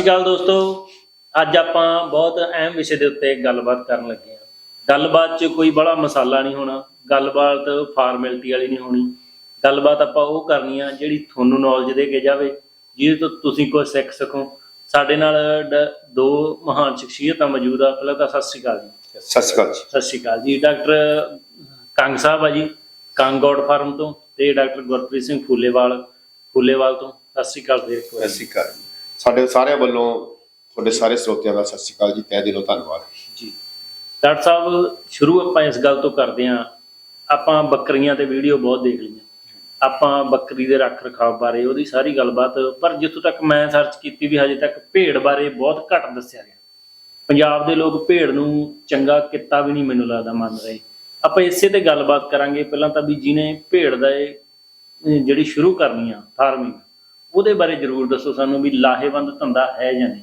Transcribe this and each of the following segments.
ਸਤਿ ਸ਼੍ਰੀ ਅਕਾਲ ਦੋਸਤੋ। ਅੱਜ ਆਪਾਂ ਬਹੁਤ ਅਹਿਮ ਵਿਸ਼ੇ ਦੇ ਉੱਤੇ ਗੱਲਬਾਤ ਕਰਨ ਲੱਗੇ ਹਾਂ। ਗੱਲਬਾਤ 'ਚ ਕੋਈ ਬੜਾ ਮਸਾਲਾ ਨਹੀਂ ਹੋਣਾ ਗੱਲਬਾਤ ਫਾਰਮੈਲਿਟੀ ਵਾਲੀ ਨਹੀਂ ਹੋਣੀ। ਗੱਲਬਾਤ ਆਪਾਂ ਉਹ ਕਰਨੀ ਆ ਜਿਹੜੀ ਤੁਹਾਨੂੰ ਨੌਲੇਜ ਦੇ ਕੇ ਜਾਵੇ ਜਿਹਦੇ ਤੋਂ ਤੁਸੀਂ ਕੁਝ ਸਿੱਖ ਸਕੋ। ਸਾਡੇ ਨਾਲ ਦੋ ਮਹਾਨ ਸ਼ਖਸੀਅਤਾਂ ਮੌਜੂਦ ਆ। ਪਹਿਲਾਂ ਤਾਂ ਸਤਿ ਸ਼੍ਰੀ ਅਕਾਲ ਜੀ। ਸਤਿ ਸ਼੍ਰੀ ਅਕਾਲ ਜੀ। ਸਤਿ ਸ਼੍ਰੀ ਅਕਾਲ ਜੀ। ਡਾਕਟਰ ਕੰਗ ਸਾਹਿਬ ਆ ਜੀ ਕੰਗੌਡ ਫਾਰਮ ਤੋਂ ਤੇ ਡਾਕਟਰ ਗੁਰਪ੍ਰੀਤ ਸਿੰਘ ਫੂਲੇਵਾਲ ਫੂਲੇਵਾਲ ਤੋਂ। ਸਤਿ ਸ਼੍ਰੀ ਅਕਾਲ ਜੀ। ਸਤਿ। ਸ਼੍ਰੀ ਅਕਾਲ ਜੀ। ਸਾਡੇ ਸਾਰਿਆਂ ਵੱਲੋਂ ਤੁਹਾਡੇ ਸਾਰੇ ਸਰੋਤਿਆਂ ਦਾ ਸਤਿ ਸ਼੍ਰੀ ਅਕਾਲ ਜੀ, ਤਹਿ ਦਿਲੋਂ ਧੰਨਵਾਦ। ਜੀ। ਡਾਕਟਰ ਸਾਹਿਬ, ਸ਼ੁਰੂ ਆਪਾਂ ਇਸ ਗੱਲ ਤੋਂ ਕਰਦੇ ਹਾਂ, ਆਪਾਂ ਬੱਕਰੀਆਂ ਤੇ ਵੀਡੀਓ ਬਹੁਤ ਦੇਖ ਲਈਆਂ। ਆਪਾਂ ਬੱਕਰੀ ਦੇ ਰੱਖ ਰਖਾਵ ਬਾਰੇ, ਉਹਦੀ ਸਾਰੀ ਗੱਲਬਾਤ, ਪਰ ਜਿੱਥੋਂ ਤੱਕ ਮੈਂ ਸਰਚ ਕੀਤੀ ਵੀ ਹਜੇ ਤੱਕ ਭੇਡ ਬਾਰੇ ਬਹੁਤ ਘੱਟ ਦੱਸਿਆ ਗਿਆ। ਪੰਜਾਬ ਦੇ ਲੋਕ ਭੇਡ ਨੂੰ ਚੰਗਾ ਕਿੱਤਾ ਵੀ ਨਹੀਂ ਮੈਨੂੰ ਲੱਗਦਾ ਮੰਨ ਰਹੇ। ਆਪਾਂ ਇਸੇ ਤੇ ਗੱਲਬਾਤ ਕਰਾਂਗੇ, ਪਹਿਲਾਂ ਤਾਂ ਵੀ ਜਿਹਨੇ ਭੇਡ ਦਾ ਇਹ ਜਿਹੜੀ ਸ਼ੁਰੂ ਕਰਨੀ ਆ ਫਾਰਮਿੰਗ ਉਹਦੇ ਬਾਰੇ ਜਰੂਰ ਦੱਸੋ ਸਾਨੂੰ ਵੀ ਲਾਹੇਵੰਦ ਧੰਦਾ ਹੈ ਜਾਂ ਨਹੀਂ।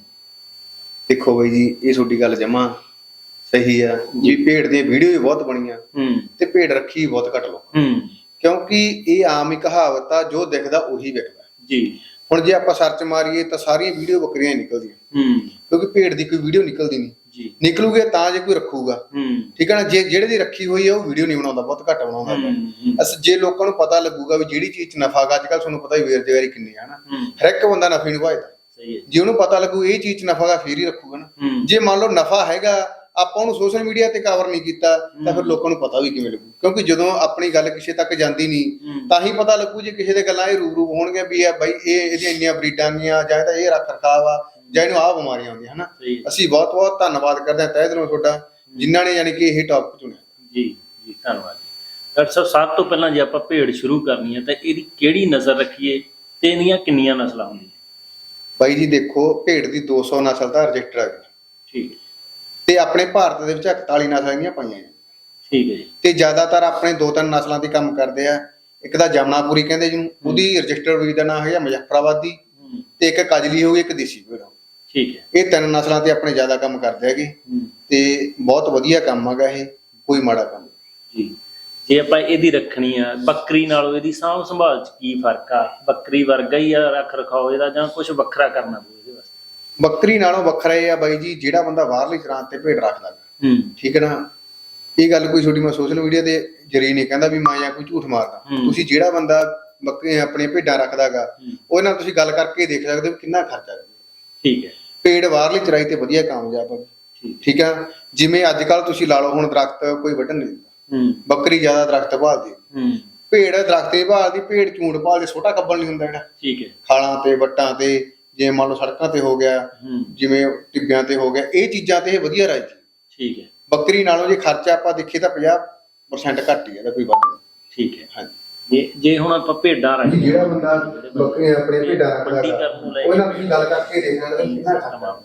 ਦੇਖੋ ਬਈ ਜੀ ਇਹ ਤੁਹਾਡੀ ਗੱਲ ਜਮਾ ਸਹੀ ਆ। ਜੀ ਭੇਡ ਦੀਆਂ ਵੀਡੀਓ ਵੀ ਬਹੁਤ ਬਣੀਆਂ ਹੂੰ। ਤੇ ਭੇਡ ਰੱਖੀ ਬਹੁਤ ਘੱਟ ਲੋਕ ਹੂੰ। ਕਿਉਂਕਿ ਇਹ ਆਮ ਹੀ ਕਹਾਵਤ ਆ ਜੋ ਦਿਖਦਾ ਉਹੀ ਵਿਕਦਾ। ਜੀ। ਹੁਣ ਜੇ ਆਪਾਂ ਸਰਚ ਮਾਰੀਏ ਤਾਂ ਸਾਰੀਆਂ ਵੀਡੀਓ ਬੱਕਰੀਆਂ ਨਿਕਲਦੀਆਂ। ਹੂੰ। ਕਿਉਂਕਿ ਭੇਡ ਦੀ ਕੋਈ ਵੀਡੀਓ ਨਿਕਲਦੀ ਨਹੀਂ। ਜੀ। ਨਿਕਲੂਗੇ ਤਾਂ ਜੇ ਕੋਈ ਰੱਖੂਗਾ। ਹੂੰ। ਠੀਕ ਹੈ ਨਾ? ਜੇ ਜਿਹੜੇ ਦੀ ਰੱਖੀ ਹੋਈ ਆ ਉਹ ਵੀਡੀਓ ਨਹੀਂ ਬਣਾਉਂਦਾ ਬਹੁਤ ਘੱਟ ਬਣਾਉਂਦਾ। ਹੂੰ ਅਸ ਜੇ ਲੋਕਾਂ ਨੂੰ ਪਤਾ ਲੱਗੂਗਾ ਵੀ ਜਿਹੜੀ ਚੀਜ਼ 'ਚ ਨਫਾ ਗਾ ਅੱਜ ਕੱਲ ਤੁਹਾਨੂੰ ਪਤਾ ਹੀ ਬੇਰੁਜ਼ਗਾਰੀ ਕਿੰਨੀ ਆ ਨਾ ਹੂੰ। ਹਰ ਇੱਕ ਬੰਦਾ ਨਫੇ ਨੂੰ ਭਾਜਦਾ ਸਹੀ ਹੈ ਜੇ। ਉਹਨੂੰ ਪਤਾ ਲੱਗੂ ਇਹ ਚੀਜ਼ 'ਚ ਨਫਾ ਗਾ ਫੇਰ ਹੀ ਰੱਖੂਗਾ ਨਾ। ਹੂੰ। ਜੇ ਮੰਨ ਲਓ ਨਫਾ ਹੈਗਾ ਆਪਾਂ ਉਹਨੂੰ ਸੋਸ਼ਲ ਮੀਡੀਆ ਤੇ ਕਵਰ ਨਹੀਂ ਕੀਤਾ ਤਾਂ ਫਿਰ ਲੋਕਾਂ ਨੂੰ ਪਤਾ ਵੀ ਕਿਵੇਂ ਲੱਗੂ। ਕਿਉਂਕਿ ਜਦੋਂ ਆਪਣੀ ਗੱਲ ਕਿਸੇ ਤੱਕ ਜਾਂਦੀ ਨਹੀਂ ਹੂੰ। ਤਾਂ ਹੀ ਪਤਾ ਲੱਗੂ ਜੇ ਕਿਸੇ ਦੇ ਗੱਲਾਂ ਇਹ ਰੂਬਰੂ ਹੋਣਗੀਆਂ ਵੀ ਇਹ ਬਾਈ ਇਹ ਇਹਦੀਆਂ ਇੰਨੀਆਂ ਬਰੀਡਾਂ ਗੀਆਂ ਜਾਂ ਇਹਦਾ ਇਹ ਰੱਖ ਰਖਾਵ ਆ ਜਾਂ ਇਹਨੂੰ ਆਹ ਬਿਮਾਰੀਆਂ ਆਉਂਦੀਆਂ ਹਨਾ? ਹੈ। ਅਸੀਂ ਬਹੁਤ ਬਹੁਤ ਧੰਨਵਾਦ ਕਰਦੇ ਹਾਂ ਤਹਿ ਦਿਲੋਂ ਤੁਹਾਡਾ ਜਿਨ੍ਹਾਂ ਨੇ ਯਾਨੀ ਕਿ ਇਹ ਟੌਪਿਕ ਚੁਣਿਆ। ਜੀ ਜੀ ਧੰਨਵਾਦ ਡਾਕਟਰ ਸਾਹਿਬ ਸਭ ਤੋਂ ਪਹਿਲਾਂ ਜੇ ਆਪਾਂ ਭੇਡ ਸ਼ੁਰੂ ਕਰਨੀ ਹੈ ਤਾਂ ਇਹਦੀ ਕਿਹੜੀ ਨਜ਼ਰ ਰੱਖੀਏ ਤੇ ਇਹਦੀਆਂ ਕਿੰਨੀਆਂ ਨਸਲਾਂ ਹੁੰਦੀਆਂ? ਬਾਈ ਜੀ ਦੇਖੋ ਭੇਡ ਦੀ 200 ਨਸਲ ਦਾ ਰਜਿਸਟਰ ਹੈ ਠੀਕ ਹੈ। ਤੇ ਆਪਣੇ ਭਾਰਤ ਦੇ ਵਿੱਚ 41 ਨਸਲਾਂ ਦੀਆਂ ਪਾਈਆਂ ਠੀਕ ਹੈ ਜੀ। ਤੇ ਜ਼ਿਆਦਾਤਰ ਆਪਣੇ ਦੋ ਤਿੰਨ ਨਸਲਾਂ ਦੀ ਕੰਮ ਕਰਦੇ ਆ। ਇੱਕ ਤਾਂ ਜਮਨਾਪੁਰੀ ਕਹਿੰਦੇ ਜਿਹਨੂੰ ਉਹਦੀ ਰਜਿਸਟਰਡ ਬਰੀਡ ਦਾ ਨਾਮ ਹੈਗਾ ਮੁਜ਼ੱਫਰਾਬਾਦੀ ਹੂੰ। ਤੇ ਇੱਕ ਕਜਲੀ ਹੋਊਗੀ ਇੱਕ ਦੇਸੀ ਭੇਡ ਹੋਊ। ਠੀਕ ਹੈ। ਇਹ ਤਿੰਨ ਨਸਲਾਂ ਤੇ ਆਪਣੇ ਜ਼ਿਆਦਾ ਕੰਮ ਕਰਦੇ ਹੈਗੇ। ਤੇ ਬਹੁਤ ਵਧੀਆ ਕੰਮ ਹੈਗਾ ਇਹ ਕੋਈ ਮਾੜਾ ਕੰਮ ਨਹੀਂ। ਜੀ। ਜੇ ਆਪਾਂ ਇਹਦੀ ਰੱਖਣੀ ਆ ਬੱਕਰੀ ਨਾਲੋਂ ਇਹਦੀ ਸਾਂਭ ਸੰਭਾਲ ਚ ਕੀ ਫ਼ਰਕ ਆ? ਬੱਕਰੀ ਵਰਗਾ ਹੀ ਆ ਰੱਖ ਰਖਾਓ ਇਹਦਾ ਜਾਂ ਕੁਝ ਵੱਖਰਾ ਕਰਨਾ ਪਊ ਇਹਦੇ ਵਾਸਤੇ? ਬੱਕਰੀ ਨਾਲੋਂ ਵੱਖਰਾ ਇਹ ਆ ਬਾਈ ਜੀ ਜਿਹੜਾ ਬੰਦਾ ਬਾਹਰਲੀ ਚਰਾਂ ਤੇ ਭੇਡ ਰੱਖਦਾ। ਹੂੰ। ਠੀਕ ਹੈ ਨਾ? ਇਹ ਗੱਲ ਕੋਈ ਛੋਟੀ ਮੈਂ ਸੋਸ਼ਲ ਮੀਡੀਆ ਤੇ ਜਰੀ ਨਹੀਂ ਕਹਿੰਦਾ ਵੀ ਮੈਂ ਜਾਂ ਕੋਈ ਝੂਠ ਮਾਰਦਾ। ਤੁਸੀਂ ਜਿਹੜਾ ਬੰਦਾ ਬੱਕਰੀ ਆਪਣੇ ਭੇਡਾਂ ਰੱਖਦਾਗਾ। ਉਹਦੇ ਨਾਲ ਤੁਸੀਂ ਗੱਲ ਕਰਕੇ ਦੇਖ ਸਕਦੇ ਹੋ ਕਿੰਨਾ ਖਰਚਾ ਹੈ ਠੀਕ ਹੈ। ਭੇਡ ਬਾਹਰਲੀ ਚਰਾਈ ਤੇ ਵਧੀਆ ਕਾਮਯਾਬ ਆ। ਠੀਕ। ਆ? ਜਿਵੇਂ ਅੱਜ ਕੱਲ ਤੁਸੀਂ ਲਾ ਲਓ ਹੁਣ ਦਰਖਤ ਕੋਈ ਵੱਢਣ ਨਹੀਂ ਦਿੰਦਾ। ਹੂੰ। ਬੱਕਰੀ ਜ਼ਿਆਦਾ ਦਰਖਤ ਭਾਲਦੀ। ਹੂੰ। ਭੇਡ ਦਰਖਤ ਹੀ ਭਾਲਦੀ ਭੇਡ ਝੂੰਡ ਭਾਲਦੀ ਛੋਟਾ ਕੱਬਲ ਨਹੀਂ ਹੁੰਦਾ ਜਿਹੜਾ। ਠੀਕ ਹੈ। ਖਾਲਾਂ ਤੇ ਵੱਟਾਂ ਤੇ ਜੇ ਮੰਨ ਲਓ ਸੜਕਾਂ ਤੇ ਹੋ ਗਿਆ ਜਿਵੇਂ ਟਿੱਬਿਆਂ ਤੇ ਹੋ ਗਿਆ ਇਹ ਚੀਜ਼ਾਂ ਤੇ ਇਹ ਵਧੀਆ ਰਾਜੀ ਠੀਕ ਹੈ। ਬੱਕਰੀ ਨਾਲੋਂ ਜੇ ਖਰਚਾ ਆਪਾਂ ਦੇਖੀਏ ਤਾਂ 50% ਘੱਟ ਹੀ ਹੈ ਇਹਦਾ ਕੋਈ ਵੱਧ ਨਹੀਂ। ਠੀਕ ਹੈ। ਹਾਂਜੀ। ਜੇ ਜੇ ਹੁਣ ਆਪਾਂ ਭੇਡਾਂ ਰੱਖਦੇ ਜਿਹੜਾ ਬੰਦਾ ਬੱਕਰੀਆਂ ਆਪਣੇ ਭੇਡਾਂ ਰੱਖਦਾ ਵੱਡੀ ਗਾ, ਕਰਨ ਨੂੰ ਲੈ ਉਹ ਨਾਲ ਤੁਸੀਂ ਗੱਲ ਕਰਕੇ ਦੇਖ ਸਕਦੇ ਹੋ ਕਿੰਨਾ ਖਰਚਾ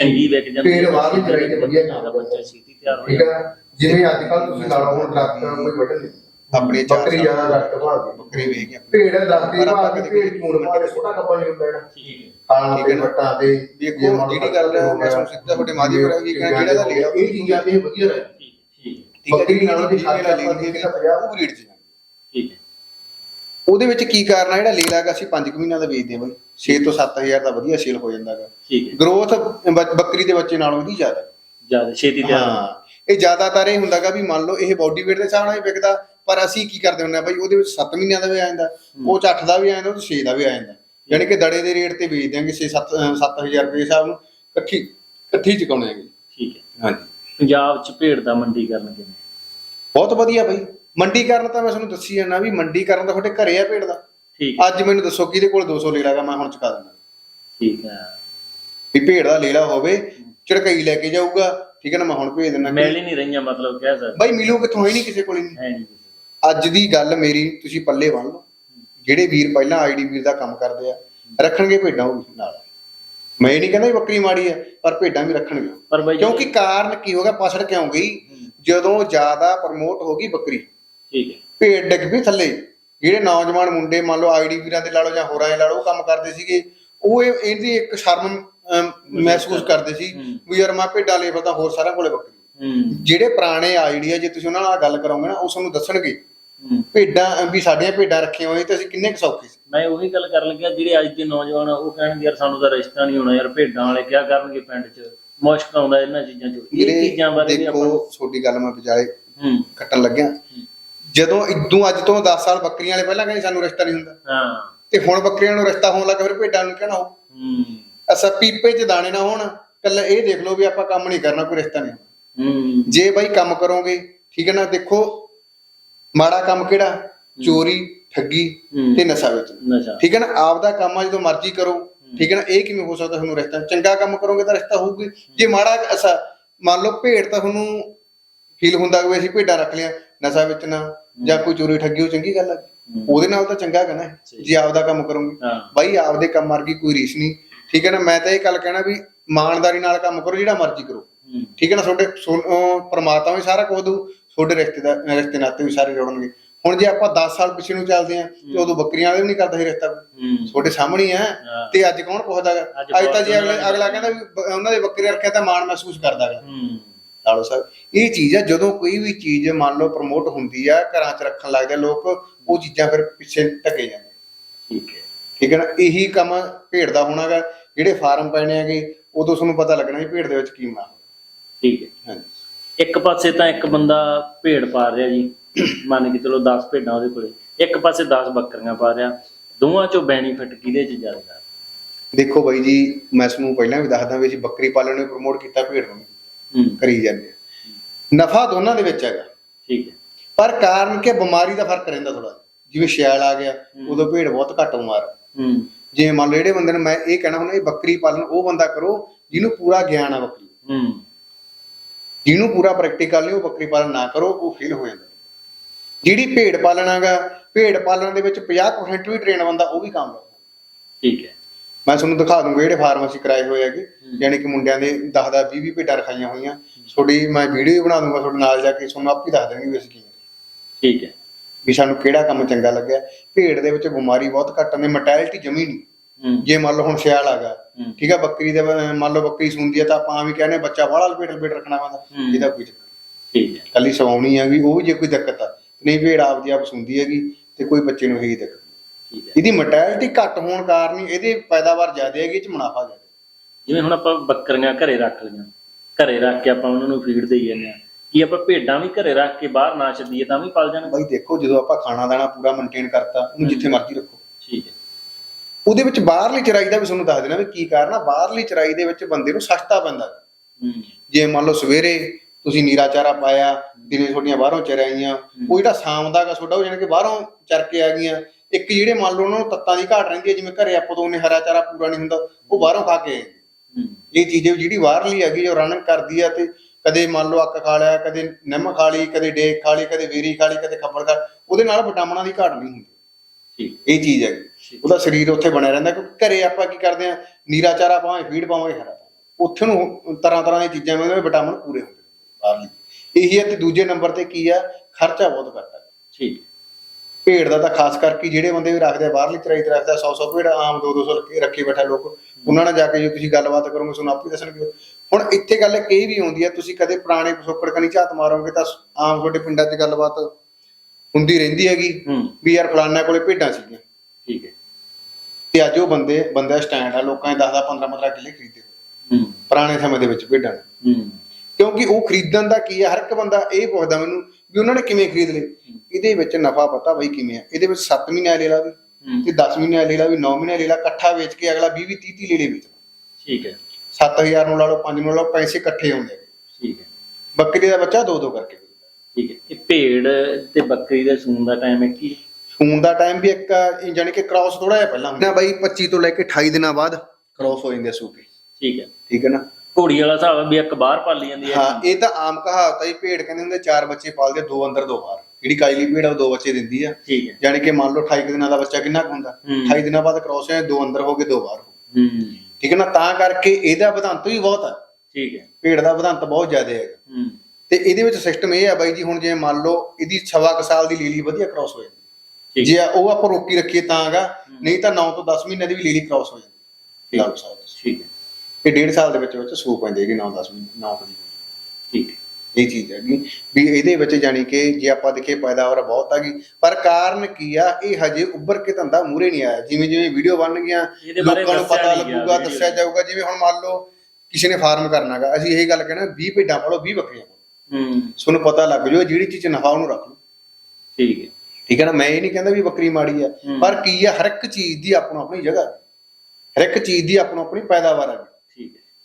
ਚੰਗੀ ਵਿਕ ਜਾਂਦੀ ਭੇਡ ਬਾਹਰ ਵੀ ਚਰਾਈ ਤੇ ਵਧੀਆ ਦਾ ਬੱਚਾ ਛੇਤੀ ਤਿਆਰ ਹੋ ਠੀਕ ਜਾਂਦਾ। ਹੈ ਜਿਵੇਂ ਅੱਜ ਕੱਲ ਤੁਸੀਂ ਲਾ ਲਓ ਹੁਣ ਦਰਖਤ ਕੋਈ ਵੱਢਣ ਨਹੀਂ। ਆਪਣੀ ਬੱਕਰੀ ਜ਼ਿਆਦਾ ਦਰਖਤ ਭਾਲਦੀ ਬੱਕਰੀ ਵੇਖ ਗਿਆ ਭੇਡ ਦਰਖਤ ਹੀ ਭਾਲਦੀ ਭੇਡ ਝੂੰਡ ਭਾਲਦੀ ਛੋਟਾ ਕੱਬਲ ਨਹੀਂ ਹੁੰਦਾ ਜਿਹੜਾ। ਠੀਕ ਹੈ। ਠੀਕ ਤੇ ਹੈ ਨਾ। ਵੱਟਾਂ ਤੇ ਦੇਖੋ, ਜਿਹੜੀ ਗੱਲ ਮੈਂ ਤੁਹਾਨੂੰ ਸਿੱਧਾ ਤੁਹਾਡੇ ਮਾਧਿਅਮ ਰਾਹੀਂ ਵੀ ਕਹਿਣਾ, ਜਿਹੜਾ ਦਾ ਲਿਆ ਇਹ ਚੀਜ਼ਾਂ ਤੇ ਇਹ ਵਧੀਆ ਰਹੇ। ਠੀਕ ਠੀਕ ਹੈ, ਠੀਕ ਹੈ। ਬੱਕਰੀ ਨਾਲੋਂ ਵੀ ਜਿਹੜਾ ਖਰਚਾ ਲੈ ਆਪਾਂ ਲਈ ਦੇਖੀਏ ਤਾਂ 50 ਉਹ ਬਰੀਡ ਚ ਠੀਕ ਹੈ। ਉਹਦੇ ਵਿੱਚ ਕੀ ਕਾਰਨ ਆ? ਜਿਹੜਾ ਲੇਲਾ ਹੈਗਾ ਅਸੀਂ 5 ਮਹੀਨਿਆਂ ਦਾ ਵੇਚਦੇ ਹਾਂ ਬਈ। 6 ਤੋਂ 7000 ਦਾ ਵਧੀਆ ਸੇਲ ਹੋ ਜਾਂਦਾ ਹੈਗਾ। ਠੀਕ ਹੈ। ਗਰੋਥ ਬੱਕਰੀ ਦੇ ਬੱਚੇ ਨਾਲੋਂ ਇਹਦੀ ਜ਼ਿਆਦਾ। ਜ਼ਿਆਦਾ ਛੇਤੀ ਤਿਆਰ ਹੋ। ਇਹ ਜ਼ਿਆਦਾਤਰ ਇਹ ਹੁੰਦਾਗਾ ਵੀ ਮੰਨ ਲਓ ਇਹ ਬਾਡੀ weight ਦੇ ਹਿਸਾਬ ਨਾਲ ਹੀ ਵਿਕਦਾ ਪਰ ਅਸੀਂ ਕੀ ਕਰਦੇ ਹੁੰਦੇ ਆ ਬਈ ਉਹਦੇ ਵਿੱਚ 7 ਮਹੀਨਿਆਂ ਦਾ ਵੀ ਆ ਜਾਂਦਾ ਉਹ 'ਚ 8 ਦਾ ਵੀ ਆ ਜਾਂਦਾ ਉਹ 'ਚ 6 ਦਾ ਵੀ ਆ ਜਾਂਦਾ। ਯਾਨੀ ਕਿ ਦੜੇ ਦੇ ਰੇਟ ਤੇ ਵੇਚ ਦਿਆਂਗੇ 6 7 7000 ਰੁਪਏ ਹਿਸਾਬ ਨੂੰ ਇਕੱਠੀ ਇਕੱਠੀ ਚੁਕਾਉਣੇ ਹੈਗੇ। ਠੀਕ ਹੈ। ਹਾਂਜੀ। ਪੰਜਾਬ ਚ ਭੇਡ ਦਾ ਮੰਡੀਕਰਨ ਕਿਵੇਂ? ਬਹੁਤ ਵਧੀਆ ਬਈ। ਮੰਡੀਕਰਨ ਤਾਂ ਮੈਂ ਤੁਹਾਨੂੰ ਦੱਸੀ ਜਾਣਾ ਵੀ ਮੰਡੀਕਰਨ ਤਾਂ ਤੁਹਾਡੇ ਘਰੇ ਆ ਭੇਡ ਦਾ। ਠੀਕ ਹੈ। ਅੱਜ ਮੈਨੂੰ ਦੱਸੋ ਕਿਹਦੇ ਕੋਲ 200 ਲੈ ਲਾਗਾ ਮੈਂ ਹੁਣ ਚੁਕਾ ਦਿੰਦਾ। ਠੀਕ ਹੈ। ਵੀ ਭੇਡ ਦਾ ਲੇਲਾ ਹੋਵੇ ਝੜਕਈ ਲੈ ਕੇ ਜਾਊਗਾ ਠੀਕ ਹੈ ਨਾ ਮੈਂ ਹੁਣ ਭੇਜ ਦਿੰਦਾ। ਮਿਲ ਹੀ ਨਹੀਂ ਰਹੀਆਂ ਮਤਲਬ ਕਹਿ ਸਕਦੇ। ਬਾਈ ਮਿਲੂ ਕਿੱਥੋਂ? ਹੈ ਨਹੀਂ ਕਿਸੇ ਕੋਲ ਹੀ। ਨਹੀਂ ਹੈ ਨਹੀਂ ਕਿਸੇ ਕੋਲ। ਅੱਜ ਦੀ ਗੱਲ ਮੇਰੀ ਤੁਸੀਂ ਪੱਲੇ ਬੰਨ ਲਓ। ਜਿਹੜੇ ਵੀਰ ਪਹਿਲਾਂ ਆਈਡੀ ਵੀਰ ਦਾ ਕੰਮ ਕਰਦੇ ਆ ਰੱਖਣਗੇ ਭੇਡਾਂ ਉਹ ਨਾਲ। ਮੈਂ ਇਹ ਨਹੀਂ ਕਹਿੰਦਾ ਵੀ ਬੱਕਰੀ ਮਾੜੀ ਹੈ ਪਰ ਭੇਡਾਂ ਵੀ ਰੱਖਣਗੇ। ਪਰ ਬਾਈ ਕਿਉਂਕਿ ਕਾਰਨ ਕੀ ਹੋ ਗਿਆ? ਪਸੜ ਕਿਉਂ ਗਈ? ਜਦੋਂ ਜ਼ਿਆਦਾ ਪ੍ਰਮੋਟ ਹੋ ਗਈ ਬੱਕਰੀ। ਠੀਕ ਹੈ। ਭੇਡ ਡਿੱਗ ਪਈ ਥੱਲੇ। ਜਿਹੜੇ ਨੌਜਵਾਨ ਮੁੰਡੇ ਮੰਨ ਲਓ ਆਈਡੀ ਵੀਰਾਂ ਦੇ ਲਾ ਲਓ ਜਾਂ ਹੋਰਾਂ ਦੇ ਲਾ ਲਓ ਉਹ ਕੰਮ ਕਰਦੇ ਸੀਗੇ। ਉਹ ਇਹ- ਇਹਦੀ ਇੱਕ ਸ਼ਰਮ ਅਮ, ਮਹਿਸੂਸ ਕਰਦੇ ਸੀ। ਵੀ ਯਾਰ ਮੈਂ ਭੇਡਾਂ ਲੈ ਫਿਰਦਾ ਹੋਰ ਸਾਰਿਆਂ ਕੋਲੇ ਬੱਕਰੀ ਹੂੰ। ਜਿਹੜੇ ਪੁਰਾਣੇ ਆਈਡੀਆ ਜੇ ਤੁਸੀਂ ਉਹਨਾਂ ਨਾਲ ਗੱਲ ਕਰੋਗੇ ਨਾ ਉਹ ਤੁਹਾਨੂੰ ਦੱਸਣਗੇ। ਹੂੰ। ਭੇਡਾਂ ਵੀ ਸਾਡੀਆਂ ਭੇਡਾਂ ਰੱਖੀਆਂ ਹੋਈਆਂ ਤੇ ਅਸੀਂ ਕਿੰਨੇ ਕੁ ਸੌਖੇ ਸੀ। ਮੈਂ ਉਹੀ ਗੱਲ ਕਰਨ ਲੱਗਿਆ ਜਿਹੜੇ ਅੱਜ ਦੇ ਨੌਜਵਾਨ ਆ ਉਹ ਕਹਿਣਗੇ ਯਾਰ ਸਾਨੂੰ ਤਾਂ ਰਿਸ਼ਤਾ ਨਹੀਂ ਹੋਣਾ ਯਾਰ ਭੇਡਾਂ ਵਾਲੇ ਕਿਆ ਕਰਨਗੇ ਪਿੰਡ 'ਚ? ਮੁਸ਼ਕ ਆਉਂਦਾ ਇਹਨਾਂ ਚੀਜ਼ਾਂ 'ਚ। ਇਹ ਚੀਜ਼ਾਂ ਬਾਰੇ ਵੀ ਆਪਾਂ ਦੇਖੋ ਛੋਟੀ ਗੱਲ ਮੈਂ ਵਿਚਾਲੇ ਹੂੰ। ਕੱਟਣ ਲੱਗਿਆ। ਜਦੋਂ ਇਦੋਂ ਅੱਜ ਤੋਂ 10 ਸਾਲ ਬੱਕਰੀਆਂ ਵਾਲੇ ਪਹਿਲਾਂ ਕਹਿੰਦੇ ਸਾਨੂੰ ਰਿਸ਼ਤਾ ਨਹੀਂ ਹੁੰਦਾ। ਹਾਂ। ਤੇ ਹੁਣ ਬੱਕਰੀਆਂ ਨੂੰ ਰਿਸ਼ਤਾ ਹੋਣ ਲੱਗਾ ਫਿਰ ਭੇਡਾਂ ਨੂੰ ਕਹਿਣਾ ਹੋ ਹੂੰ। ਅਸਾਂ ਪੀਪੇ 'ਚ ਦਾਣੇ ਨਾ ਹੋਣ ਕੱਲਾ ਇਹ ਦੇਖ ਲਓ ਵੀ ਆਪਾਂ ਕੰਮ ਨਹੀਂ ਕਰਨਾ ਕੋਈ ਰਿਸ਼ਤਾ ਨਹੀਂ ਹੂੰ। ਜੇ ਬਾਈ ਕੰਮ ਕਰੋਗੇ ਠੀਕ ਹੈ ਨਾ ਦੇਖੋ ਮਾੜਾ ਕੰਮ ਕਿਹੜਾ? ਚੋਰੀ ਠੱਗੀ। ਤੇ ਨਸ਼ਾ ਵੇਚਣਾ। ਨਸ਼ਾ। ਠੀਕ ਹੈ ਨਾ ਆਪ ਦਾ ਕੰਮ ਆ ਜਦੋਂ ਮਰਜ਼ੀ ਕਰੋ ਠੀਕ ਹੈ ਨਾ ਇਹ ਕਿਵੇਂ ਹੋ ਸਕਦਾ ਤੁਹਾਨੂੰ ਰਿਸ਼ਤਾ? ਚੰਗਾ ਕੰਮ ਕਰੋਗੇ ਤਾਂ ਰਿਸ਼ਤਾ ਹੋਊਗੀ ਜੇ ਮਾੜਾ ਅਸਾ ਮੰਨ ਲਓ ਭੇਡ ਤਾਂ ਤੁਹਾਨੂੰ ਫੀਲ ਹੁੰਦਾ ਕਿ ਅਸੀਂ ਭੇਡਾਂ ਰੱਖ ਲਿਆ ਨਸ਼ਾ ਵੇਚਣਾ ਜਾਂ ਕੋਈ ਚੋਰੀ ਠੱਗੀ ਉਹ ਚੰਗੀ ਗੱਲ ਹੈ। ਉਹਦੇ ਨਾਲ ਤਾਂ ਚੰਗਾ ਨਾ ਇਹ, ਜੇ ਆਪ ਦਾ ਕੰਮ ਕਰੋਗੇ। ਹਾਂ। ਬਾਈ ਆਪਦੇ ਕੰਮ ਵਰਗੀ ਕੋਈ ਰੀਸ ਨਹੀਂ। ਠੀਕ ਹੈ ਨਾ? ਮੈਂ ਤਾਂ ਇਹ ਗੱਲ ਕਹਿਣਾ ਵੀ ਇਮਾਨਦਾਰੀ ਨਾਲ ਕੰਮ ਕਰੋ ਜਿਹੜਾ ਮਰਜ਼ੀ ਕਰੋ। ਹੂੰ। ਠੀਕ ਹੈ ਨਾ? ਤੁਹਾਡੇ ਸੋ- ਅਹ ਪ੍ਰਮਾਤਮਾ ਵੀ ਸਾਰਾ ਕੁਝ ਦੂ ਤੁਹਾਡੇ ਰਿਸ਼ਤੇਦਾਰ ਰਿਸ਼ਤੇ ਨਾਤੇ ਵੀ ਸਾਰੇ ਜੁੜਨਗੇ। ਹੁਣ ਜੇ ਆਪਾਂ 10 ਸਾਲ ਪਿੱਛੇ ਨੂੰ ਚੱਲਦੇ ਆਂ ਤੇ ਉਦੋਂ ਬੱਕਰੀਆਂ ਵਾਲੇ ਵੀ ਨਹੀਂ ਕਰਦਾ ਸੀ ਰਿਸ਼ਤਾ। ਹੂੰ। ਤੁਹਾਡੇ ਸਾਹਮਣੇ ਹੀ ਆ ਹਾਂ। ਤੇ ਅੱਜ ਕੌਣ ਪੁੱਛਦਾਗਾ ਅੱਜ ਅੱਜ ਤਾਂ ਜੇ ਬਹੁਤ ਅਗਲੇ ਅਗਲਾ ਕਹਿੰਦਾ ਵੀ ਬ- ਉਹਨਾਂ ਦੇ ਬੱਕਰੇ ਰੱਖਿਆ ਤਾਂ ਮਾਣ ਮਹਿਸੂਸ ਕਰਦਾਗਾ ਹੂੰ। ਲਾਲੋ ਸਾਹਿਬ ਇਹ ਚੀਜ਼ ਆ ਜਦੋਂ ਕੋਈ ਵੀ ਚੀਜ਼ ਮੰਨ ਲਓ ਪ੍ਰਮੋਟ ਹੁੰਦੀ ਆ ਘਰਾਂ 'ਚ ਰੱਖਣ ਲੱਗਦੇ ਲੋਕ ਉਹ ਚੀਜ਼ਾਂ ਫਿਰ ਪਿੱਛੇ ਟਕੇ ਜਾਂਦੇ। ਠੀਕ ਹੈ। ਠੀਕ ਹੈ ਨਾ? ਇਹੀ ਕੰਮ ਭੇਡ ਦਾ ਹੋਣਾਗਾ ਜਿਹੜੇ ਫਾਰਮ ਪੈਣੇ ਹੈਗੇ ਉਦੋਂ ਤੁਹਾਨੂੰ ਪਤਾ ਲੱਗਣਾ ਵੀ ਭੇਡ ਦੇ ਵਿੱਚ ਕੀ ਮਾਲ ਠੀਕ ਹੈ। ਹਾਂਜੀ। ਇੱਕ ਪਾਸੇ ਤਾਂ ਇੱਕ ਬੰਦਾ ਭੇਡ ਪਾ ਰਿਹਾ ਜੀ ਮੰਨ ਕੇ ਚਲੋ 10 ਭੇਡਾਂ ਉਹਦੇ ਕੋਲੇ ਇੱਕ ਪਾਸੇ 10 ਬੱਕਰੀਆਂ ਪਾ ਰਿਹਾ ਦੋਵਾਂ ਚੋਂ ਬੈਨੀਫਿਟ ਕਿਹਦੇ 'ਚ ਜ਼ਿਆਦਾ? ਦੇਖੋ ਬਾਈ ਜੀ ਮੈਂ ਤੁਹਾਨੂੰ ਪਹਿਲਾਂ ਵੀ ਦੱਸਦਾ ਵੀ ਅਸੀਂ ਬੱਕਰੀ ਪਾਲਣ ਨੂੰ ਪ੍ਰਮੋਟ ਕੀਤਾ ਭੇਡ ਨੂੰ ਹੂੰ। ਕਰੀ ਜਾਂਦੇ ਆ। ਨਫਾ ਦੋਨਾਂ ਦੇ ਵਿੱਚ ਹੈਗਾ। ਠੀਕ ਹੈ। ਪਰ ਕਾਰਨ ਕਿ ਬਿਮਾਰੀ ਦਾ ਫ਼ਰਕ ਰਹਿੰਦਾ ਥੋੜਾ ਜਿਵੇਂ ਸਿਆਲ ਆ ਗਿਆ ਉਦੋਂ ਭੇਡ ਬਹੁਤ ਘੱਟ। ਹੂੰ। ਜਿਵੇਂ ਮੰਨ ਲਓ ਜਿਹੜੇ ਬੰਦੇ ਨੂੰ ਮੈਂ ਇਹ ਕਹਿਣਾ ਹੁੰਦਾ ਇਹ ਬੱਕਰੀ ਪਾਲਣ ਉਹ ਬੰਦਾ ਕਰੋ ਜਿਹਨੂੰ ਪੂਰਾ ਗਿਆਨ ਆ ਬੱਕਰੀ। ਦਾ। ਹੂੰ। ਜਿਹਨੂੰ ਪੂਰਾ ਪ੍ਰੈਕਟੀਕਲ ਨਹੀਂ ਉਹ ਬੱਕਰੀ ਪਾਲਣ ਨਾ ਕਰੋ ਉਹ ਫੇਲ ਹੋ ਜਾਂਦਾ। ਜਿਹੜੀ ਭੇਡ ਪਾਲਣਾਗਾ ਭੇਡ ਪਾਲਣ ਦੇ ਵਿੱਚ 50% ਵੀ ਟ੍ਰੇਨ ਬੰਦਾ ਉਹ ਵੀ ਕਾਮਯਾਬ। ਠੀਕ ਹੈ। ਮੈਂ ਤੁਹਾਨੂੰ ਦਿਖਾ ਦੂੰਗਾ ਜਿਹੜੇ ਫਾਰਮੇਸੀ ਕਰਾਏ ਹੋਏ ਹੈਗੇ। ਯਾਨੀ ਕਿ ਮੁੰਡਿਆਂ ਦੇ 10 ਦਾ 20 20 ਭੇਡਾਂ ਰਖਾਈਆਂ ਹੋਈਆਂ। ਤੁਹਾਡੀ ਮੈਂ ਵੀਡੀਓ ਬਣਾ ਦੂੰਗਾ ਤੁਹਾਡੇ ਨਾਲ ਜਾ ਕੇ ਤੁਹਾਨੂੰ ਆਪ ਹੀ ਦੱਸ ਦੇਣਗੇ ਵੀ ਅਸੀਂ ਕੀ। ਠੀਕ ਹੈ। ਵੀ ਸਾਨੂੰ ਕਿਹੜਾ ਕੰਮ ਚੰਗਾ ਲੱਗਿਆ। ਭੇਡ ਦੇ ਵਿੱਚ ਬਿਮਾਰੀ ਬਹੁਤ ਘੱਟ ਨੇ ਮੋਰਟੈਲਿਟੀ ਜਮੀ ਨਹੀਂ। ਹੂੰ। ਜੇ ਮੰਨ ਲਓ ਹੁਣ ਸਿਆਲ ਆ ਗਿਆ ਹੂੰ। ਠੀਕ ਆ ਬੱਕਰੀ ਦੇ ਮੰਨ ਲਓ ਬੱਕਰੀ ਸੁੰਦੀ ਆ ਤਾਂ ਆਪਾਂ ਵੀ ਕਹਿੰਦੇ ਬੱਚਾ ਵਾਲਾ ਲਪੇਟ ਲਪੇਟ ਰੱਖਣਾ ਪੈਂਦਾ ਹੂੰ। ਇਹਦਾ ਕੋਈ ਚੱਕਰ। ਠੀਕ ਹੈ। ਕੱਲੀ ਸਵਾਉਣੀ ਆ ਵੀ ਉਹ ਜੇ ਕੋਈ ਦਿੱਕਤ ਆ ਨਹੀਂ ਭੇਡ ਆਪਦੀ ਆਪ ਸੁੰਦੀ ਹੈਗੀ ਤੇ ਕੋਈ ਬੱਚੇ ਨੂੰ ਇਹੀ ਦਿੱਕਤ। ਹੈ। ਇਹਦੀ ਮੋਰਟੈਲਿਟੀ ਘੱਟ ਹੋਣ ਕਾਰਨ ਹੀ ਇਹਦੀ ਪੈਦਾਵਾਰ ਜ਼ਿਆਦਾ ਹੈਗੀ ਇਹ ਚ ਮੁਨਾਫਾ ਜ਼ਿਆਦਾ। ਜਿਵੇਂ ਹੁਣ ਆਪਾਂ ਬੱਕਰੀਆਂ ਘਰੇ ਰੱਖ ਲਈਆਂ ਘਰੇ ਰੱਖ ਕੇ ਆਪਾਂ ਉਹਨਾਂ ਨੂੰ ਫੀਡ ਦੇਈ ਜਾਂਦੇ ਆ ਕੀ ਆਪਾਂ ਭੇਡਾਂ ਵੀ ਘਰੇ ਰੱਖ ਕੇ ਬਾਹਰ ਨਾ ਛੱਡੀਏ ਤਾਂ ਵੀ ਪਲ ਜਾਣ। ਬਾਈ ਦੇਖੋ ਜਦੋਂ ਆਪਾਂ ਖਾਣਾ ਦਾਣਾ ਪੂਰਾ ਮੇਨਟੇਨ ਕਰਤਾ ਉਹਨੂੰ ਜਿੱਥੇ ਮਰਜ਼ੀ ਰੱਖੋ। ਠੀਕ ਹੈ। ਉਹਦੇ ਵਿੱਚ ਬਾਹਰਲੀ ਚਰਾਈ ਦਾ ਵੀ ਤੁਹਾਨੂੰ ਦੱਸ ਦੇਣਾ ਵੀ ਕੀ ਕਾਰਨ ਆ ਬਾਹਰਲੀ ਚਰਾਈ ਦੇ ਵਿੱਚ ਬੰਦੇ ਨੂੰ ਸਸਤਾ ਪੈਂਦਾ। ਹੂੰ। ਜੇ ਮੰਨ ਲਓ ਸਵੇਰੇ ਤੁਸੀਂ ਨੀਰਾ ਚਾਰਾ ਪਾਇਆ ਦਿਨੇ ਤੁਹਾਡੀਆਂ ਬਾਹਰੋਂ ਚਰਾਈਆਂ ਉਹ ਜਿਹੜਾ ਸ਼ਾਮ ਦਾ ਗਾ ਤੁਹਾਡਾ ਉਹ ਜਾਣੀ ਕਿ ਬਾਹਰੋਂ ਚਰ ਕੇ ਆ ਗਈਆਂ। ਇੱਕ ਜਿਹੜੇ ਮੰਨ ਲਓ ਉਹਨਾਂ ਨੂੰ ਤੱਤਾਂ ਦੀ ਘਾਟ ਰਹਿੰਦੀ ਹੈ ਜਿਵੇਂ ਘਰੇ ਆਪਾਂ ਤੋਂ ਉਹਨੇ ਹਰਾ ਚਾਰਾ ਪੂਰਾ ਨਹੀਂ ਹੁੰਦਾ ਉਹ ਬਾਹਰੋਂ ਖਾ ਕੇ ਆਏ। ਇਹ ਚੀਜ਼ ਹੈ ਜਿਹੜੀ ਬਾਹਰਲੀ ਹੈਗੀ ਜੋ ਰਨਿੰਗ ਕਰਦੀ ਆ ਤੇ ਕਦੇ ਮੰਨ ਲਓ ਅੱਕ ਖਾ ਲਿਆ ਕਦੇ ਨਿੰਮ ਖਾ ਲਈ ਕਦੇ ਡੇਕ ਖਾ ਲਈ ਕਦੇ ਵੇਰੀ ਖਾ ਲਈ ਕਦੇ ਖੱਬਰ ਖਾ ਉਹਦੇ ਨਾਲ ਵਿਟਾਮਿਨਾਂ ਦੀ ਘਾਟ ਨਹੀਂ ਹੁੰਦੀ। ਠੀਕ। ਇਹ ਚੀਜ਼ ਹੈਗੀ। ਉਹਦਾ ਸਰੀਰ ਉੱਥੇ ਬਣਿਆ ਰਹਿੰਦਾ ਕਿਉਂਕਿ ਘਰੇ ਆਪਾਂ ਕੀ ਕਰਦੇ ਆ ਨੀਰਾ ਚਾਰਾ ਪਾਵਾਂਗੇ ਫੀਡ ਪਾਵਾਂਗੇ ਹਰਾ। ਉੱਥੇ ਨੂੰ ਤਰ੍ਹਾਂ ਤਰ੍ਹਾਂ ਦੀਆਂ ਚੀਜ਼ਾਂ ਮਿਲਦੀਆਂ ਵਿਟਾਮਿਨ ਪੂਰੇ ਹੁੰਦੇ ਬਾਹਰਲੀ। ਇਹੀ ਹੈ ਤੇ ਦੂਜੇ ਨੰਬਰ ਤੇ ਕੀ ਆ? ਖਰਚਾ ਬਹੁਤ ਘੱਟ ਹੈ ਠੀਕ। ਭੇਡ ਦਾ ਤਾਂ ਖਾਸ ਕਰਕੇ ਜਿਹੜੇ ਬੰਦੇ ਵੀ ਰੱਖਦੇ ਆ ਬਾਹਰਲੀ ਚਰਾਈ ਤੇ ਰੱਖਦੇ ਆ 100 100 ਭੇਡ ਆਮ 2 200 ਰੱਖੇ ਬੈਠਾ ਲੋਕ। ਉਹਨਾਂ ਨਾਲ ਜਾ ਕੇ ਜੇ ਤੁਸੀਂ ਗੱਲਬਾਤ ਕਰੋਗੇ ਤੁਹਾਨੂੰ ਆਪੇ ਦੱਸਣਗੇ ਹੁਣ ਇੱਥੇ ਗੱਲ ਇਹ ਵੀ ਆਉਂਦੀ ਆ ਤੁਸੀਂ ਕਦੇ ਪੁਰਾਣੇ ਪਿਛੋਕੜ ਕਨੀ ਝਾਤ ਮਾਰੋਗੇ ਤਾਂ ਆਮ ਤੁਹਾਡੇ ਪਿੰਡਾਂ 'ਚ ਗੱਲਬਾਤ ਹੁੰਦੀ ਰਹਿੰਦੀ ਹੈਗੀ ਵੀ ਯਾਰ ਫਲਾਨਾ ਕੋਲੇ ਭੇਡਾਂ ਸੀਗੀਆਂ। ਠੀਕ ਹੈ। ਤੇ ਅੱਜ ਉਹ ਬੰਦੇ ਬੰਦਾ ਸਟੈਂਡ ਆ ਲੋਕਾਂ ਨੇ 10 10 15 15 ਕਿੱਲੇ ਖਰੀਦੇ। ਹੂੰ। ਪੁਰਾਣੇ ਸਮੇਂ ਦੇ ਵਿੱਚ ਭੇਡਾਂ। ਹੂੰ। ਕਿਉਂਕਿ ਉਹ ਖਰੀਦਣ ਦਾ ਕੀ ਹੈ ਹਰ ਇੱਕ ਬੰਦਾ ਇਹ ਪੁੱਛਦਾ ਮੈਨੂੰ ਵੀ ਉਹਨਾਂ ਨੇ ਕਿਵੇਂ ਖਰੀਦ ਲਏ? ਇਹਦੇ ਵਿੱਚ ਨਫਾ ਪਤਾ ਬਈ ਕਿਵੇਂ ਆ? ਇਹਦੇ ਵਿੱਚ 7 ਮਹੀਨੇ ਲੈ ਲਾ ਵੀ ਤੇ 10 ਮਹੀਨੇ ਲੈ ਲਾ ਵੀ 9 ਮਹੀਨੇ ਲੈ ਲਾ ਇਕੱਠਾ ਵੇਚ ਕੇ ਅਗਲਾ 20 20 30 30 ਲੈ ਲੇ ਵੇਚਣਾ ਠੀਕ ਹੈ। 7000 ਨੂੰ ਲਾ ਲਓ 5 ਨੂੰ ਲਾ ਲਓ ਪੈਸੇ ਇਕੱਠੇ ਆਉਂਦੇ ਆ। ਠੀਕ ਹੈ। ਬੱਕਰੀ ਦਾ ਬੱਚਾ ਦੋ ਦੋ ਕਰਕੇ ਠੀਕ ਹੈ। ਇਹ ਭੇਡ ਤੇ ਬੱਕਰੀ ਦੇ ਸੂਣ ਦਾ ਟਾਈਮ ਹੀ ਸੂਣ ਦਾ ਟਾਈਮ ਵੀ ਇੱਕ ਜਾਣੀ ਕਿ ਕ੍ਰਾਸ ਥੋੜਾ ਜਿਹਾ ਪਹਿਲਾਂ ਹੁੰਦਾ। ਬਾਈ 25 ਤੋਂ ਲੈ ਕੇ 28 ਦਿਨਾਂ ਬਾਅਦ ਕ੍ਰਾਸ ਹੋ ਜਾਂਦੇ ਸੂਕੇ। ਠੀਕ ਹੈ। ਠੀਕ ਹੈ ਨਾ? ਘੋੜੀ ਵਾਲਾ ਹਿਸਾਬ ਵੀ ਇੱਕ ਬਾਹਰ ਪਾਲੀ ਜਾਂਦੀ ਹੈ। ਹਾਂ ਇਹ ਤਾਂ ਆਮ ਕਹਾਵਤ ਹੈ ਭੇਡ ਕਹਿੰਦੇ ਹੁੰਦੇ ਚਾਰ ਬੱਚੇ ਪਾਲਦੇ ਦੋ ਅੰਦਰ ਦੋ ਬਾਹਰ। ਜਿਹੜੀ ਕਾਇਲੀ ਭੇਡ ਆ ਉਹ ਦੋ ਬੱਚੇ ਦਿੰਦੀ ਆ। ਠੀਕ ਹੈ। ਯਾਨੀ ਕਿ ਮੰਨ ਲਓ 28 ਕੁ ਦਿਨਾਂ ਦਾ ਬੱਚਾ ਕਿੰਨਾ ਕੁ ਹੁੰਦਾ? ਹੂੰ। 28 ਦਿਨਾਂ ਬਾਅਦ ਕ੍ਰਾਸ ਹੋਇਆ ਦੋ ਅੰਦਰ ਹੋ ਗਏ ਦੋ ਬਾਹਰ ਹੋ ਠੀਕ ਹੈ ਨਾ? ਤਾਂ ਕਰਕੇ ਇਹਦਾ ਵਧੰਤ ਵੀ ਬਹੁਤ ਆ। ਠੀਕ ਹੈ। ਭੇਡ ਦਾ ਵਧੰਤ ਬਹੁਤ ਜ਼ਿਆਦਾ ਹੈਗਾ। ਹੂੰ। ਤੇ ਇਹਦੇ ਵਿੱਚ ਸਿਸਟਮ ਇਹ ਆ ਬਾਈ ਜੀ ਹੁਣ ਜਿਵੇਂ ਮੰਨ ਲਓ ਇਹਦੀ ਸਵਾ ਕੁ ਸਾਲ ਦੀ ਲੀਲੀ ਵਧੀਆ ਕ੍ਰਾਸ ਹੋ ਜਾਂਦੀ। ਜੇ ਉਹ ਆਪਾਂ ਰੋਕੀ ਰੱਖੀਏ ਤਾਂ ਹੈਗਾ ਨਹੀਂ ਤਾਂ 9 ਤੋਂ 10 ਮਹੀਨੇ ਦੀ ਵੀ ਲੀਲੀ ਕ੍ਰਾਸ ਹੋ ਜਾਂਦੀ। ਠੀਕ ਹੈ। ਇਹ ਡੇਢ ਸਾਲ ਦੇ ਵਿੱਚ ਵਿੱਚ ਸੂ ਪੈਂਦੀ ਹੈਗੀ 9 10 ਮਹੀਨੇ 9 ਦੀ ਠੀਕ ਹੈ। ਇਹ ਚੀਜ਼ ਹੈਗੀ। ਵੀ ਇਹਦੇ ਵਿੱਚ ਜਾਣੀ ਕਿ ਜੇ ਆਪਾਂ ਦੇਖੀਏ ਪੈਦਾਵਾਰ ਬਹੁਤ ਹੈਗੀ ਪਰ ਕਾਰਨ ਕੀ ਆ? ਇਹ ਹਜੇ ਉੱਭਰ ਕੇ ਧੰਦਾ ਮੂਰੇ ਨਹੀਂ ਆਇਆ। ਜਿਵੇਂ ਜਿਵੇਂ ਵੀਡੀਓ ਬਣ ਗਈਆਂ ਲੋਕਾਂ ਨੂੰ ਪਤਾ ਲੱਗੂਗਾ ਦੱਸਿਆ ਜਾਊਗਾ। ਜਿਵੇਂ ਹੁਣ ਮੰਨ ਲਓ ਕਿਸੇ ਨੇ ਫਾਰਮ ਕਰਨਾਗਾ ਅਸੀਂ ਇਹੀ ਗੱਲ ਕਹਿਣਾ 20 ਭੇਡਾਂ ਪਾਲੋ 20 ਬੱਕਰੀਆਂ ਪਾਲੋ ਹੂੰ। ਤੁਹਾਨੂੰ ਪਤਾ ਲੱਗ ਜਾਊ ਜਿਹੜੀ ਚੀਜ਼ ਨਫਾ ਉਹਨੂੰ ਰੱਖ ਲਓ। ਠੀਕ ਹੈ। ਠੀਕ ਹੈ ਨਾ? ਮੈਂ ਇਹ ਨਹੀਂ ਕਹਿੰਦਾ ਵੀ ਬੱਕਰੀ ਮਾੜੀ ਆ। ਪਰ ਕੀ ਆ? ਹਰ ਇੱਕ ਚੀਜ਼ ਦੀ ਆਪਣੀ ਆਪਣੀ ਜਗ੍ਹਾ। ਹਰ ਇੱਕ ਚੀਜ਼ ਦੀ ਆਪਣੀ ਆਪਣੀ ਪੈਦਾਵਾਰ ਹੈ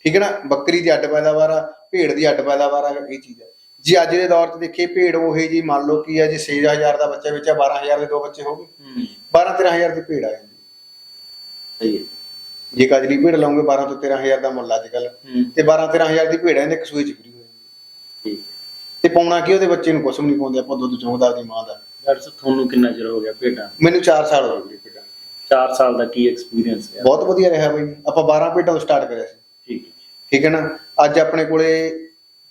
ਠੀਕ ਹੈ ਹੈ ਨਾ? ਬੱਕਰੀ ਦੀ ਅੱਡ ਪੈਦਾਵਾਰ ਆ ਭੇਡ ਦੀ ਅੱਡ ਪੈਦਾਵਾਰ ਆ ਇਹ ਚੀਜ਼ ਹੈ ਜੇ ਅੱਜ ਦੇ ਦੌਰ 'ਚ ਦੇਖੀਏ ਭੇਡ ਉਹੇ ਜੀ ਮੰਨ ਲਓ ਕੀ ਆ ਜੇ 6000 ਦਾ ਬੱਚਾ ਵੇਚਿਆ 12000 ਦੇ ਦੋ ਬੱਚੇ ਹੋ। ਗਏ ਹੂੰ 12 13000 ਦੀ ਭੇਡ ਆ ਜਾਂਦੀ। ਸਹੀ ਹੈ। ਜੇ ਕਜਲੀ ਭੇਡ ਲਾਉਂਗੇ 12 ਤੋਂ 13000 ਦਾ ਮੁੱਲ ਅੱਜ ਕੱਲ ਹੂੰ। ਤੇ 12 13000 ਦੀ ਭੇਡ ਆ ਜਾਂਦੀ ਇੱਕ ਸੂਏ ਚ ਫਰੀ ਹੋ ਜਾਂਦੀ ਠੀਕ। ਤੇ ਪਾਉਣਾ ਕੀ ਉਹਦੇ ਬੱਚੇ ਨੂੰ ਕੁਛ ਨਹੀਂ ਪਾਉਂਦੇ ਆਪਾਂ ਦੁੱਧ ਚੋਂਦਾ ਆਪਦੀ ਮਾਂ ਦਾ। ਡਾਕਟਰ ਸਾਹਿਬ ਤੁਹਾਨੂੰ ਕਿੰਨਾ ਚਿਰ ਹੋ ਗਿਆ ਭੇਡਾਂ? ਮੈਨੂੰ 4 ਸਾਲ ਹੋ ਗਏ ਭੇਡਾਂ। 4 ਸਾਲ ਦਾ ਕੀ ਐਕਸਪੀਰੀਅੰਸ ਹੈ ਬਹੁਤ ਵਧੀਆ ਰਿਹਾ ਬਈ ਆਪਾਂ 12 ਭੇਡਾਂ ਤੋਂ ਸਟਾਰਟ ਕਰਿਆ ਸੀ। ਠੀਕ ਹੈ ਨਾ? ਅੱਜ ਆਪਣੇ ਕੋਲੇ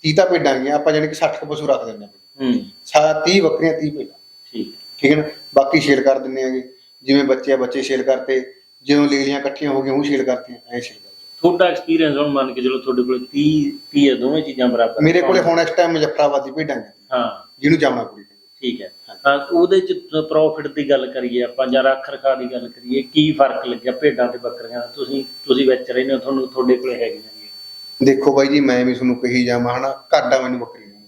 30 ਤਾਂ ਭੇਡਾਂ ਹੈਗੀਆਂ ਆਪਾਂ ਜਾਣੀ ਕਿ 60 ਕੁ ਪਸ਼ੂ ਰੱਖ ਦਿੰਦੇ ਹਾਂ ਹੂੰ। ਸਾ 30 ਬੱਕਰੀਆਂ 30 ਭੇਡਾਂ। ਠੀਕ ਠੀਕ ਹੈ ਨਾ? ਬਾਕੀ ਸ਼ੇਲ ਕਰ ਦਿੰਦੇ ਆਂਗੇ ਜਿਵੇਂ ਬੱਚੇ ਆ ਬੱਚੇ ਸ਼ੇਲ ਕਰਤੇ। ਜਦੋਂ ਲੈ ਲੀਆਂ ਇਕੱਠੀਆਂ ਹੋ ਗਈਆਂ ਉਹ ਸ਼ੇਲ ਕਰਤੀਆਂ ਐ ਕਰਦੇ ਤੁਹਾਡਾ ਐਕਸਪੀਰੀਅੰਸ ਹੁਣ ਮੰਨ ਕੇ ਚਲੋ ਤੁਹਾਡੇ ਕੋਲ 30 30 ਹੈ ਦੋਵੇਂ ਚੀਜ਼ਾਂ ਬਰਾਬਰ। ਮੇਰੇ ਕੋਲੇ ਹੁਣ ਇਸ ਟਾਈਮ ਮੁਜ਼ੱਫਰਾਬਾਦੀ ਭੇਡਾਂ ਨੇ ਹਾਂ। ਜਿਹਨੂੰ ਜਾਮਣਾ ਪੂਰੀ ਠੀਕ ਹੈ। ਹਾਂ ਉਹਦੇ ਚ ਪ੍ਰੋਫਿਟ ਦੀ ਗੱਲ ਕਰੀਏ ਆਪਾਂ ਜਾਂ ਰੱਖ ਰਖਾ ਦੀ ਗੱਲ ਕਰੀਏ ਕੀ ਫ਼ਰਕ ਲੱਗਿਆ ਭੇਡਾਂ ਤੇ ਬੱਕਰੀਆਂ ਦਾ? ਤੁਸੀਂ ਤੁਸੀਂ ਵਿੱਚ ਰਹਿੰਦੇ ਹੋ ਤੁਹਾਨੂੰ ਤੁਹਾਡੇ ਕੋਲੇ ਹੈਗੀਆਂ ਦੇਖੋ ਬਾਈ ਜੀ ਮੈਂ ਵੀ ਤੁਹਾਨੂੰ ਕਹੀ ਜਾਵਾਂ ਹਨਾ ਘਾਟਾ ਮੈਨੂੰ ਬੱਕਰੀ ਨੂੰ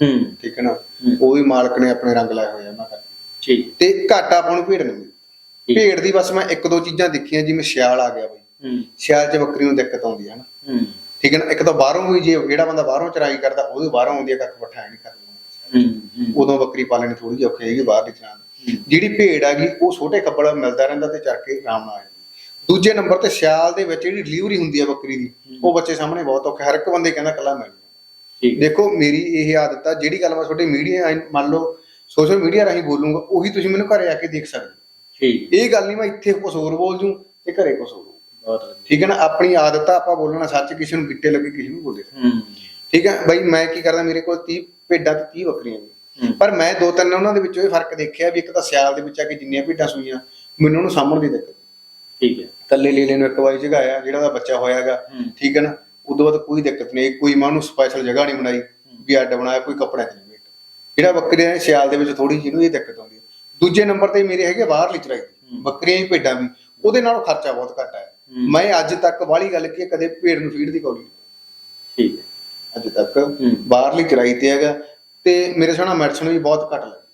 ਹੂੰ। ਠੀਕ ਹੈ ਨਾ। ਉਹ ਵੀ ਮਾਲਕ ਨੇ ਆਪਣੇ ਰੰਗ ਲਾਏ ਹੋਏ ਆ ਉਹਨਾਂ ਕਰਕੇ ਠੀਕ। ਤੇ ਘਾਟਾ ਨੂੰ ਭੇਡ ਨਹੀਂ। ਭੇਡ ਦੀ ਬਸ ਮੈਂ ਇੱਕ ਦੋ ਚੀਜ਼ਾਂ ਦੇਖੀਆਂ ਜਿਵੇਂ ਸਿਆਲ ਆ ਗਿਆ ਬਾਈ। ਹੂੰ। ਸਿਆਲ 'ਚ ਬੱਕਰੀ ਨੂੰ ਦਿੱਕਤ ਆਉਂਦੀ ਹੈ ਨਾ ਹੂੰ। ਠੀਕ ਹੈ ਨਾ? ਇੱਕ ਤਾਂ ਬਾਹਰੋਂ ਵੀ ਜੇ ਜਿਹੜਾ ਬੰਦਾ ਬਾਹਰੋਂ ਚਰਾਈ ਕਰਦਾ ਉਹਦੇ ਬਾਹਰੋਂ ਆਉਂਦੀ ਹੈ ਕੱਖ ਪੱਠਾ ਨਹੀਂ ਕਰਦਾ। ਉਦੋਂ ਬੱਕਰੀ ਪਾਲਣੀ ਥੋੜੀ ਜਿਹੀ ਔਖੀ ਹੈਗੀ ਬਾਹਰ ਦੀ ਚਰਾਨ ਜਿਹੜੀ ਭੇਡ ਹੈਗੀ ਉਹ ਛੋਟੇ ਕੱਪੜਾ ਮਿਲਦਾ ਰਹਿੰਦਾ ਤੇ ਚਰ ਕੇ ਆਰਾਮ ਨਾਲ ਆ ਜਾਂਦੀ। ਦੂਜੇ ਨੰਬਰ ਤੇ ਸਿਆਲ ਦੇ ਵਿੱਚ ਜਿਹੜੀ ਡਿਲੀਵਰੀ ਹੁੰਦੀ ਹੈ ਬੱਕਰੀ ਦੀ ਉਹ ਬੱਚੇ ਸਾਹਮਣੇ ਬਹੁਤ ਔਖਾ। ਹਰ ਇੱਕ ਬੰਦੇ ਕਹਿੰਦਾ ਕੱਲਾ ਮੈਂ ਠੀਕ ਦੇਖੋ ਮੇਰੀ ਇਹ ਆਦਤ ਆ ਜਿਹੜੀ ਗੱਲ ਮੈਂ ਤੁਹਾਡੇ ਮੀਡੀਆ ਮੰਨ ਲਓ ਸੋਸ਼ਲ ਮੀਡੀਆ ਰਾਹੀਂ ਬੋਲੂੰਗਾ ਉਹੀ ਤੁਸੀਂ ਮੈਨੂੰ ਘਰੇ ਆ ਕੇ ਦੇਖ ਸਕਦੇ। ਠੀਕ। ਇਹ ਗੱਲ ਨਹੀਂ ਮੈਂ ਇੱਥੇ ਕੁਝ ਹੋਰ ਬੋਲ ਜੂੰ ਤੇ ਘਰੇ ਕੁਝ ਹੋਰ। ਬਹੁਤ ਠੀਕ ਹੈ ਨਾ? ਆਪਣੀ ਆਦਤ ਆ ਆਪਾਂ ਬੋਲਣਾ ਸੱਚ ਕਿਸੇ ਨੂੰ ਗਿੱਟੇ ਲੱਗੇ ਕਿਸੇ ਨੂੰ ਬੋਲੇ ਹੂੰ। ਠੀਕ ਹੈ? ਬਾਈ ਮੈਂ ਕੀ ਕਰਦਾ ਮੇਰੇ ਕੋਲ 30 ਭੇਡਾਂ ਤੇ 30 ਬੱਕਰੀਆਂ ਨੇ। ਪਰ ਮੈਂ ਦੋ ਤਿੰਨ ਉਹਨਾਂ ਦੇ ਵਿੱਚੋਂ ਇਹ ਫ਼ਰਕ ਦੇਖਿਆ ਵੀ ਇੱਕ ਤਾਂ ਸਿਆਲ ਦੇ ਵਿੱਚ ਆ ਕੇ ਜਿੰਨੀਆਂ ਭੇਡਾਂ ਸੂਈਆਂ ਮੈਨੂੰ ਉਹਨੂੰ ਸਾਂਭਣ ਦੀ ਦਿੱਕਤ। ਠੀਕ ਹੈ। ਕੱਲੇ ਲੀਲੇ ਨੂੰ ਇੱਕ ਵਾਰੀ ਜਗਾਇਆ ਜਿਹੜਾ ਦਾ ਬੱਚਾ ਹੋਇਆਗਾ। ਠੀਕ ਹੈ ਨਾ? ਉਦੋਂ ਬਾਅਦ ਕੋਈ ਦਿੱਕਤ ਨਹੀਂ ਕੋਈ ਮੈਂ ਉਹਨੂੰ ਸਪੈਸ਼ਲ ਜਗ੍ਹਾ ਨਹੀਂ ਬਣਾਈ ਵੀ ਅੱਡ ਬਣਾਇਆ ਕੋਈ ਕੱਪੜਾ ਨਹੀਂ ਮੇਟ ਜਿਹੜਾ ਬੱਕਰੀਆਂ ਨੇ ਸਿਆਲ ਦੇ ਵਿੱਚ ਥੋੜੀ ਜਿਹੀ ਨੂੰ ਇਹ ਦਿੱਕਤ ਆਉਂਦੀ ਹੈ। ਦੂਜੇ ਨੰਬਰ ਤੇ ਮੇਰੇ ਹੈਗੇ ਬਾਹਰਲੀ ਚਰਾਈ। ਬੱਕਰੀਆਂ ਹੀ ਭੇਡਾਂ ਵੀ ਉਹਦੇ ਨਾਲੋਂ ਖਰਚਾ ਬਹੁਤ ਘੱਟ ਹੈ। ਮੈਂ ਅੱਜ ਤੱਕ ਵਾਲੀ ਗੱਲ ਕੀ ਕਦੇ ਭੇਡ ਨੂੰ ਫੀਡ ਦੀ ਕੌਲੀ ਠੀਕ ਹੈ। ਅੱਜ ਤੱਕ। ਬਾਹਰਲੀ ਚਰਾਈ ਤੇ ਹੈਗਾ ਤੇ ਮੇਰੇ ਸਾਹਮਣਾ ਮੈਡੀਸਨ ਵੀ ਬਹੁਤ ਘੱਟ ਲੱਗੀ।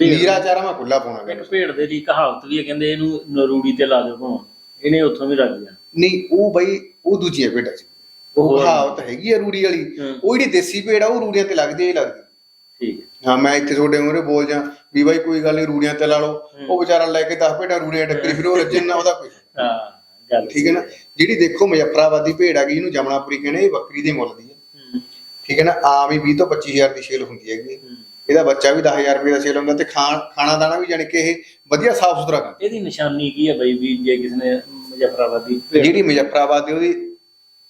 ਭੇਡ- ਨੀਰਾ ਚਾਰਾ ਮੈਂ ਖੁੱਲਾ ਪਾਉਣਾ ਇੱਕ। ਭੇਡ ਦੇ ਲਈ ਕਹਾਵਤ ਵੀ ਹੈ ਕਹਿੰਦੇ ਇਹਨੂੰ ਨਰੂੜੀ ਤੇ ਲਾ ਦਿਓ ਭਾਵੇਂ। ਇਹਨੇ ਉੱਥੋਂ ਵੀ ਲੱਗ ਜਾਣਾ ਨਹੀਂ ਉਹ ਬਈ ਉਹ ਦੂਜੀਆਂ ਭੇਡਾਂ ਸੀ ਉਹ ਹੋਰ- ਕਹਾਵਤ ਹੈਗੀ ਆ ਰੂੜੀ ਵਾਲੀ। ਹੂੰ। ਉਹ ਜਿਹੜੀ ਦੇਸੀ ਭੇਡ ਆ ਉਹ ਰੂੜੀਆਂ ਤੇ ਲੱਗਦੀ ਹੀ ਲੱਗਦੀ। ਠੀਕ ਹੈ। ਹਾਂ ਮੈਂ ਇੱਥੇ ਤੁਹਾਡੇ ਮੂਹਰੇ ਬੋਲ ਜਾ ਵੀ ਬਾਈ ਕੋਈ ਗੱਲ ਨਹੀਂ ਰੂੜੀਆਂ ਤੇ ਲਾ ਲਓ। ਹੂੰ। ਉਹ ਵਿਚਾਰਾ ਲੈ ਕੇ 10 ਭੇਡਾਂ ਰੂੜੀਆਂ ਟੱਕਰੀ ਫਿਰ ਉਹ ਰੱਜਣ ਨਾ ਉਹਦਾ ਕੋਈ। ਹਾਂ ਗੱਲ ਠੀਕ ਹੈ ਨਾ? ਜਿਹੜੀ ਦੇਖੋ ਮੁਜ਼ੱਫਰਾਬਾਦੀ ਭੇਡ ਆ ਗਈ ਇਹਨੂੰ ਜਮਨਾਪੁਰੀ ਕਹਿੰਦੇ ਇਹ ਬੱਕਰੀ ਦੇ ਮੁੱਲ ਦੀ ਹੈ। ਹੂੰ। ਠੀਕ ਹੈ ਨਾ? ਆਮ ਹੀ 20 ਤੋਂ 25000 ਦੀ ਸੇਲ ਹੁੰਦੀ ਹੈਗੀ ਹੂੰ। ਇਹਦਾ ਬੱਚਾ ਵੀ 10000 ਰੁਪਏ ਦਾ ਸੇਲ ਹੁੰਦਾ ਤੇ ਖਾਣ ਖਾਣਾ ਦਾਣਾ ਵੀ ਜਾਣੀ ਕਿ ਇਹ ਵਧੀਆ ਸਾਫ਼ ਸੁਥਰਾ ਖਾਂਦਾ ਇਹਦੀ ਨਿਸ਼ਾਨੀ ਕੀ ਹੈ ਬਈ ਵੀ ਜੇ ਕਿਸੇ ਨੇ ਮੁਜ਼ੱਫਰਾਬਾਦੀ ਭੇਡ- ਜਿਹੜੀ ਮੁਜ਼ੱਫਰਾਬਾਦ ਦੀ ਉਹਦੀ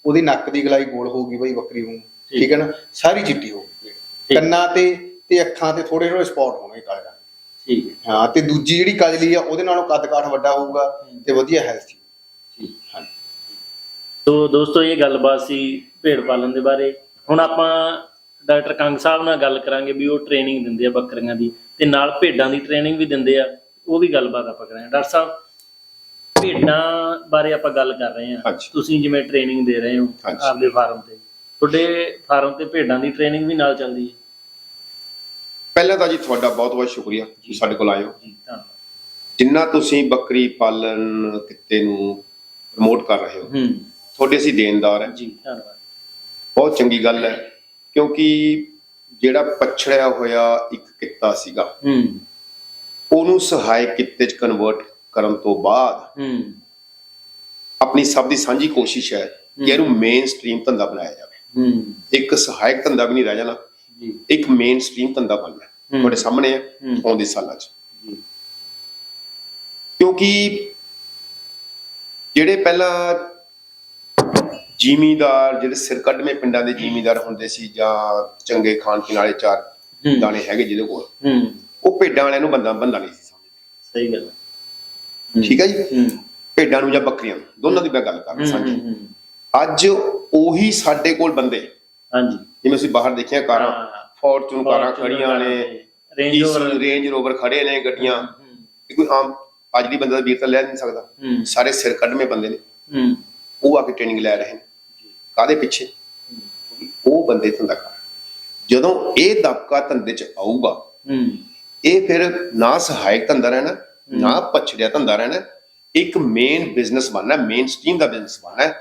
ਉਹਦੀ ਨੱਕ ਦੀ ਗਲਾਈ ਗੋਲ ਹੋਊਗੀ ਬਈ ਬੱਕਰੀ ਨੂੰ। ਠੀਕ। ਹੈ ਨਾ? ਸਾਰੀ ਚਿੱਟੀ ਹੋਊਗੀ। ਕੰਨਾਂ ਤੇ ਤੇ ਅੱਖਾਂ ਤੇ ਥੋੜੇ ਥੋੜੇ ਸਪੌਟ ਹੋਣਗੇ ਕਾਲੇ ਰੰਗ ਠੀਕ ਹੈ। ਹਾਂ ਤੇ ਦੂਜੀ ਜਿਹੜੀ ਕਜਲੀ ਆ ਉਹਦੇ ਨਾਲੋਂ ਕੱਦ ਕਾਠ ਵੱਡਾ ਹੋਊਗਾ ਤੇ ਵਧੀਆ ਹੈਲਥੀ ਠੀਕ। ਹਾਂਜੀ। ਤੋ ਦੋਸਤੋ ਇਹ ਗੱਲਬਾਤ ਸੀ ਭੇਡ ਪਾਲਣ ਦੇ ਬਾਰੇ। ਹੁਣ ਆਪਾਂ ਡਾਕਟਰ ਕੰਗ ਸਾਹਿਬ ਨਾਲ ਗੱਲ ਕਰਾਂਗੇ ਵੀ ਉਹ ਟ੍ਰੇਨਿੰਗ ਦਿੰਦੇ ਆ ਬੱਕਰੀਆਂ ਦੀ ਤੇ ਨਾਲ ਭੇਡਾਂ ਦੀ ਟ੍ਰੇਨਿੰਗ ਵੀ ਦਿੰਦੇ ਆ ਉਹ ਵੀ ਗੱਲਬਾਤ ਆਪਾਂ ਕਰਾਂਗੇ। ਡਾਕਟਰ ਸਾਹਿਬ ਭੇਡਾਂ ਬਾਰੇ ਆਪਾਂ ਗੱਲ ਕਰ ਰਹੇ ਹਾਂ। ਤੁਸੀਂ ਜਿਵੇਂ ਟ੍ਰੇਨਿੰਗ ਦੇ ਰਹੇ ਹੋ। ਆਪਦੇ ਫਾਰਮ ਤੇ। ਤੁਹਾਡੇ ਫਾਰਮ ਤੇ ਭੇਡਾਂ ਦੀ ਟ੍ਰੇਨਿੰਗ ਵੀ ਨਾਲ ਚੱਲਦੀ ਹੈ। ਪਹਿਲਾਂ ਤਾਂ ਜੀ ਤੁਹਾਡਾ ਬਹੁਤ ਬਹੁਤ ਸ਼ੁਕਰੀਆ ਕਿ ਸਾਡੇ ਕੋਲ ਆਏ ਹੋ। ਜੀ ਧੰਨਵਾਦ। ਜਿੰਨਾ ਤੁਸੀਂ ਬੱਕਰੀ ਪਾਲਣ ਕਿੱਤੇ ਨੂੰ ਪ੍ਰਮੋਟ ਕਰ ਰਹੇ ਹੋ ਹੂੰ। ਤੁਹਾਡੇ ਅਸੀਂ ਦੇਣਦਾਰ ਹੈ। ਜੀ ਧੰਨਵਾਦ। ਬਹੁਤ ਚੰਗੀ ਗੱਲ ਹੈ। ਕਿਉਂਕਿ ਜਿਹੜਾ ਪਛੜਿਆ ਹੋਇਆ ਇੱਕ ਕਿੱਤਾ ਸੀਗਾ ਹੂੰ। ਉਹਨੂੰ ਸਹਾਇਕ ਕਿੱਤੇ 'ਚ ਕਨਵਰਟ ਕਰਨ ਤੋਂ ਬਾਅਦ ਹੂੰ। ਆਪਣੀ ਸਭ ਦੀ ਸਾਂਝੀ ਕੋਸ਼ਿਸ਼ ਹੈ ਕਿ ਇਹਨੂੰ ਮੇਨ ਸਟ੍ਰੀਮ ਧੰਦਾ ਬਣਾਇਆ ਜਾਵੇ। ਹੂੰ। ਇੱਕ ਸਹਾਇਕ ਧੰਦਾ ਵੀ ਨਹੀਂ ਰਹਿ ਜਾਣਾ ਜੀ। ਇੱਕ ਮੇਨ ਸਟ੍ਰੀਮ ਧੰਦਾ ਬਣਨਾ। ਤੁਹਾਡੇ ਸਾਹਮਣੇ ਹੈ ਹੂੰ। ਆਉਂਦੇ ਸਾਲਾਂ 'ਚ। ਜੀ। ਕਿਉਂਕਿ ਜਿਹੜੇ ਪਹਿਲਾਂ ਜ਼ਿਮੀਦਾਰ ਜਿਹੜੇ ਸਿਰ ਕੱਢਵੇਂ ਪਿੰਡਾਂ ਦੇ ਜ਼ਿਮੀਦਾਰ ਹੁੰਦੇ ਸੀ ਜਾਂ ਚੰਗੇ ਖਾਣ ਪੀਣ ਵਾਲੇ ਚਾਰ। ਦਾਣੇ ਹੈਗੇ ਜਿਹਦੇ ਕੋਲ ਉਹ ਭੇਡਾਂ ਵਾਲਿਆਂ ਨੂੰ ਬੰਦਾ ਬੰਦਾ ਨਹੀਂ ਸੀ ਸਮਝਦੇ। ਸਹੀ ਗੱਲ ਹੈ। ਠੀਕ ਹੈ ਜੀ? ਭੇਡਾਂ ਨੂੰ ਜਾਂ ਬੱਕਰੀਆਂ ਦੋਨਾਂ ਦੀ ਮੈਂ ਗੱਲ ਕਰਦਾ ਹੂੰ, ਸਾਂਝੀ। ਅੱਜ ਉਹੀ ਸਾਡੇ ਕੋਲ ਬੰਦੇ ਹਾਂਜੀ। ਜਿਵੇਂ ਅਸੀਂ ਬਾਹਰ ਦੇਖਿਆ ਕਾਰਾਂ। ਫੋਰਚੂਨ ਕਾਰਾਂ ਖੜੀਆਂ ਨੇ ਰੇਂਜ ਰੋਵਰ ਖੜੇ ਨੇ ਗੱਡੀਆਂ। ਕੋਈ ਆਮ ਅੱਜ ਦੀ ਬੰਦਾ ਦਾ ਵੀਰ ਤਾਂ ਲੈ ਨਹੀਂ ਸਕਦਾ। ਸਾਰੇ ਸਿਰ ਕੱਢਵੇਂ ਬੰਦੇ ਨੇ। ਉਹ ਆ ਕੇ ਟ੍ਰੇਨਿੰਗ ਲੈ ਰਹੇ ਨੇ। ਕਾਦੇ ਪਿੱਛੇ? ਉਹ ਬੰਦੇ ਧੰਦਾ ਕਰ। ਜਦੋਂ ਇਹ ਦਬਕਾ ਧੰਦੇ ਚ ਆਊਗਾ ਇਹ ਫਿਰ ਨਾ ਸਹਾਇਕ ਧੰਦਾ ਰਹਿਣਾ ਨਾ ਪਛੜਿਆ ਧੰਦਾ ਰਹਿਣਾ ਇੱਕ ਮੇਨ ਬਿਜ਼ਨਸ ਬਣਨਾ ਮੇਨ ਸਟ੍ਰੀਮ ਦਾ ਬਿਜ਼ਨਸ ਬਣਨਾ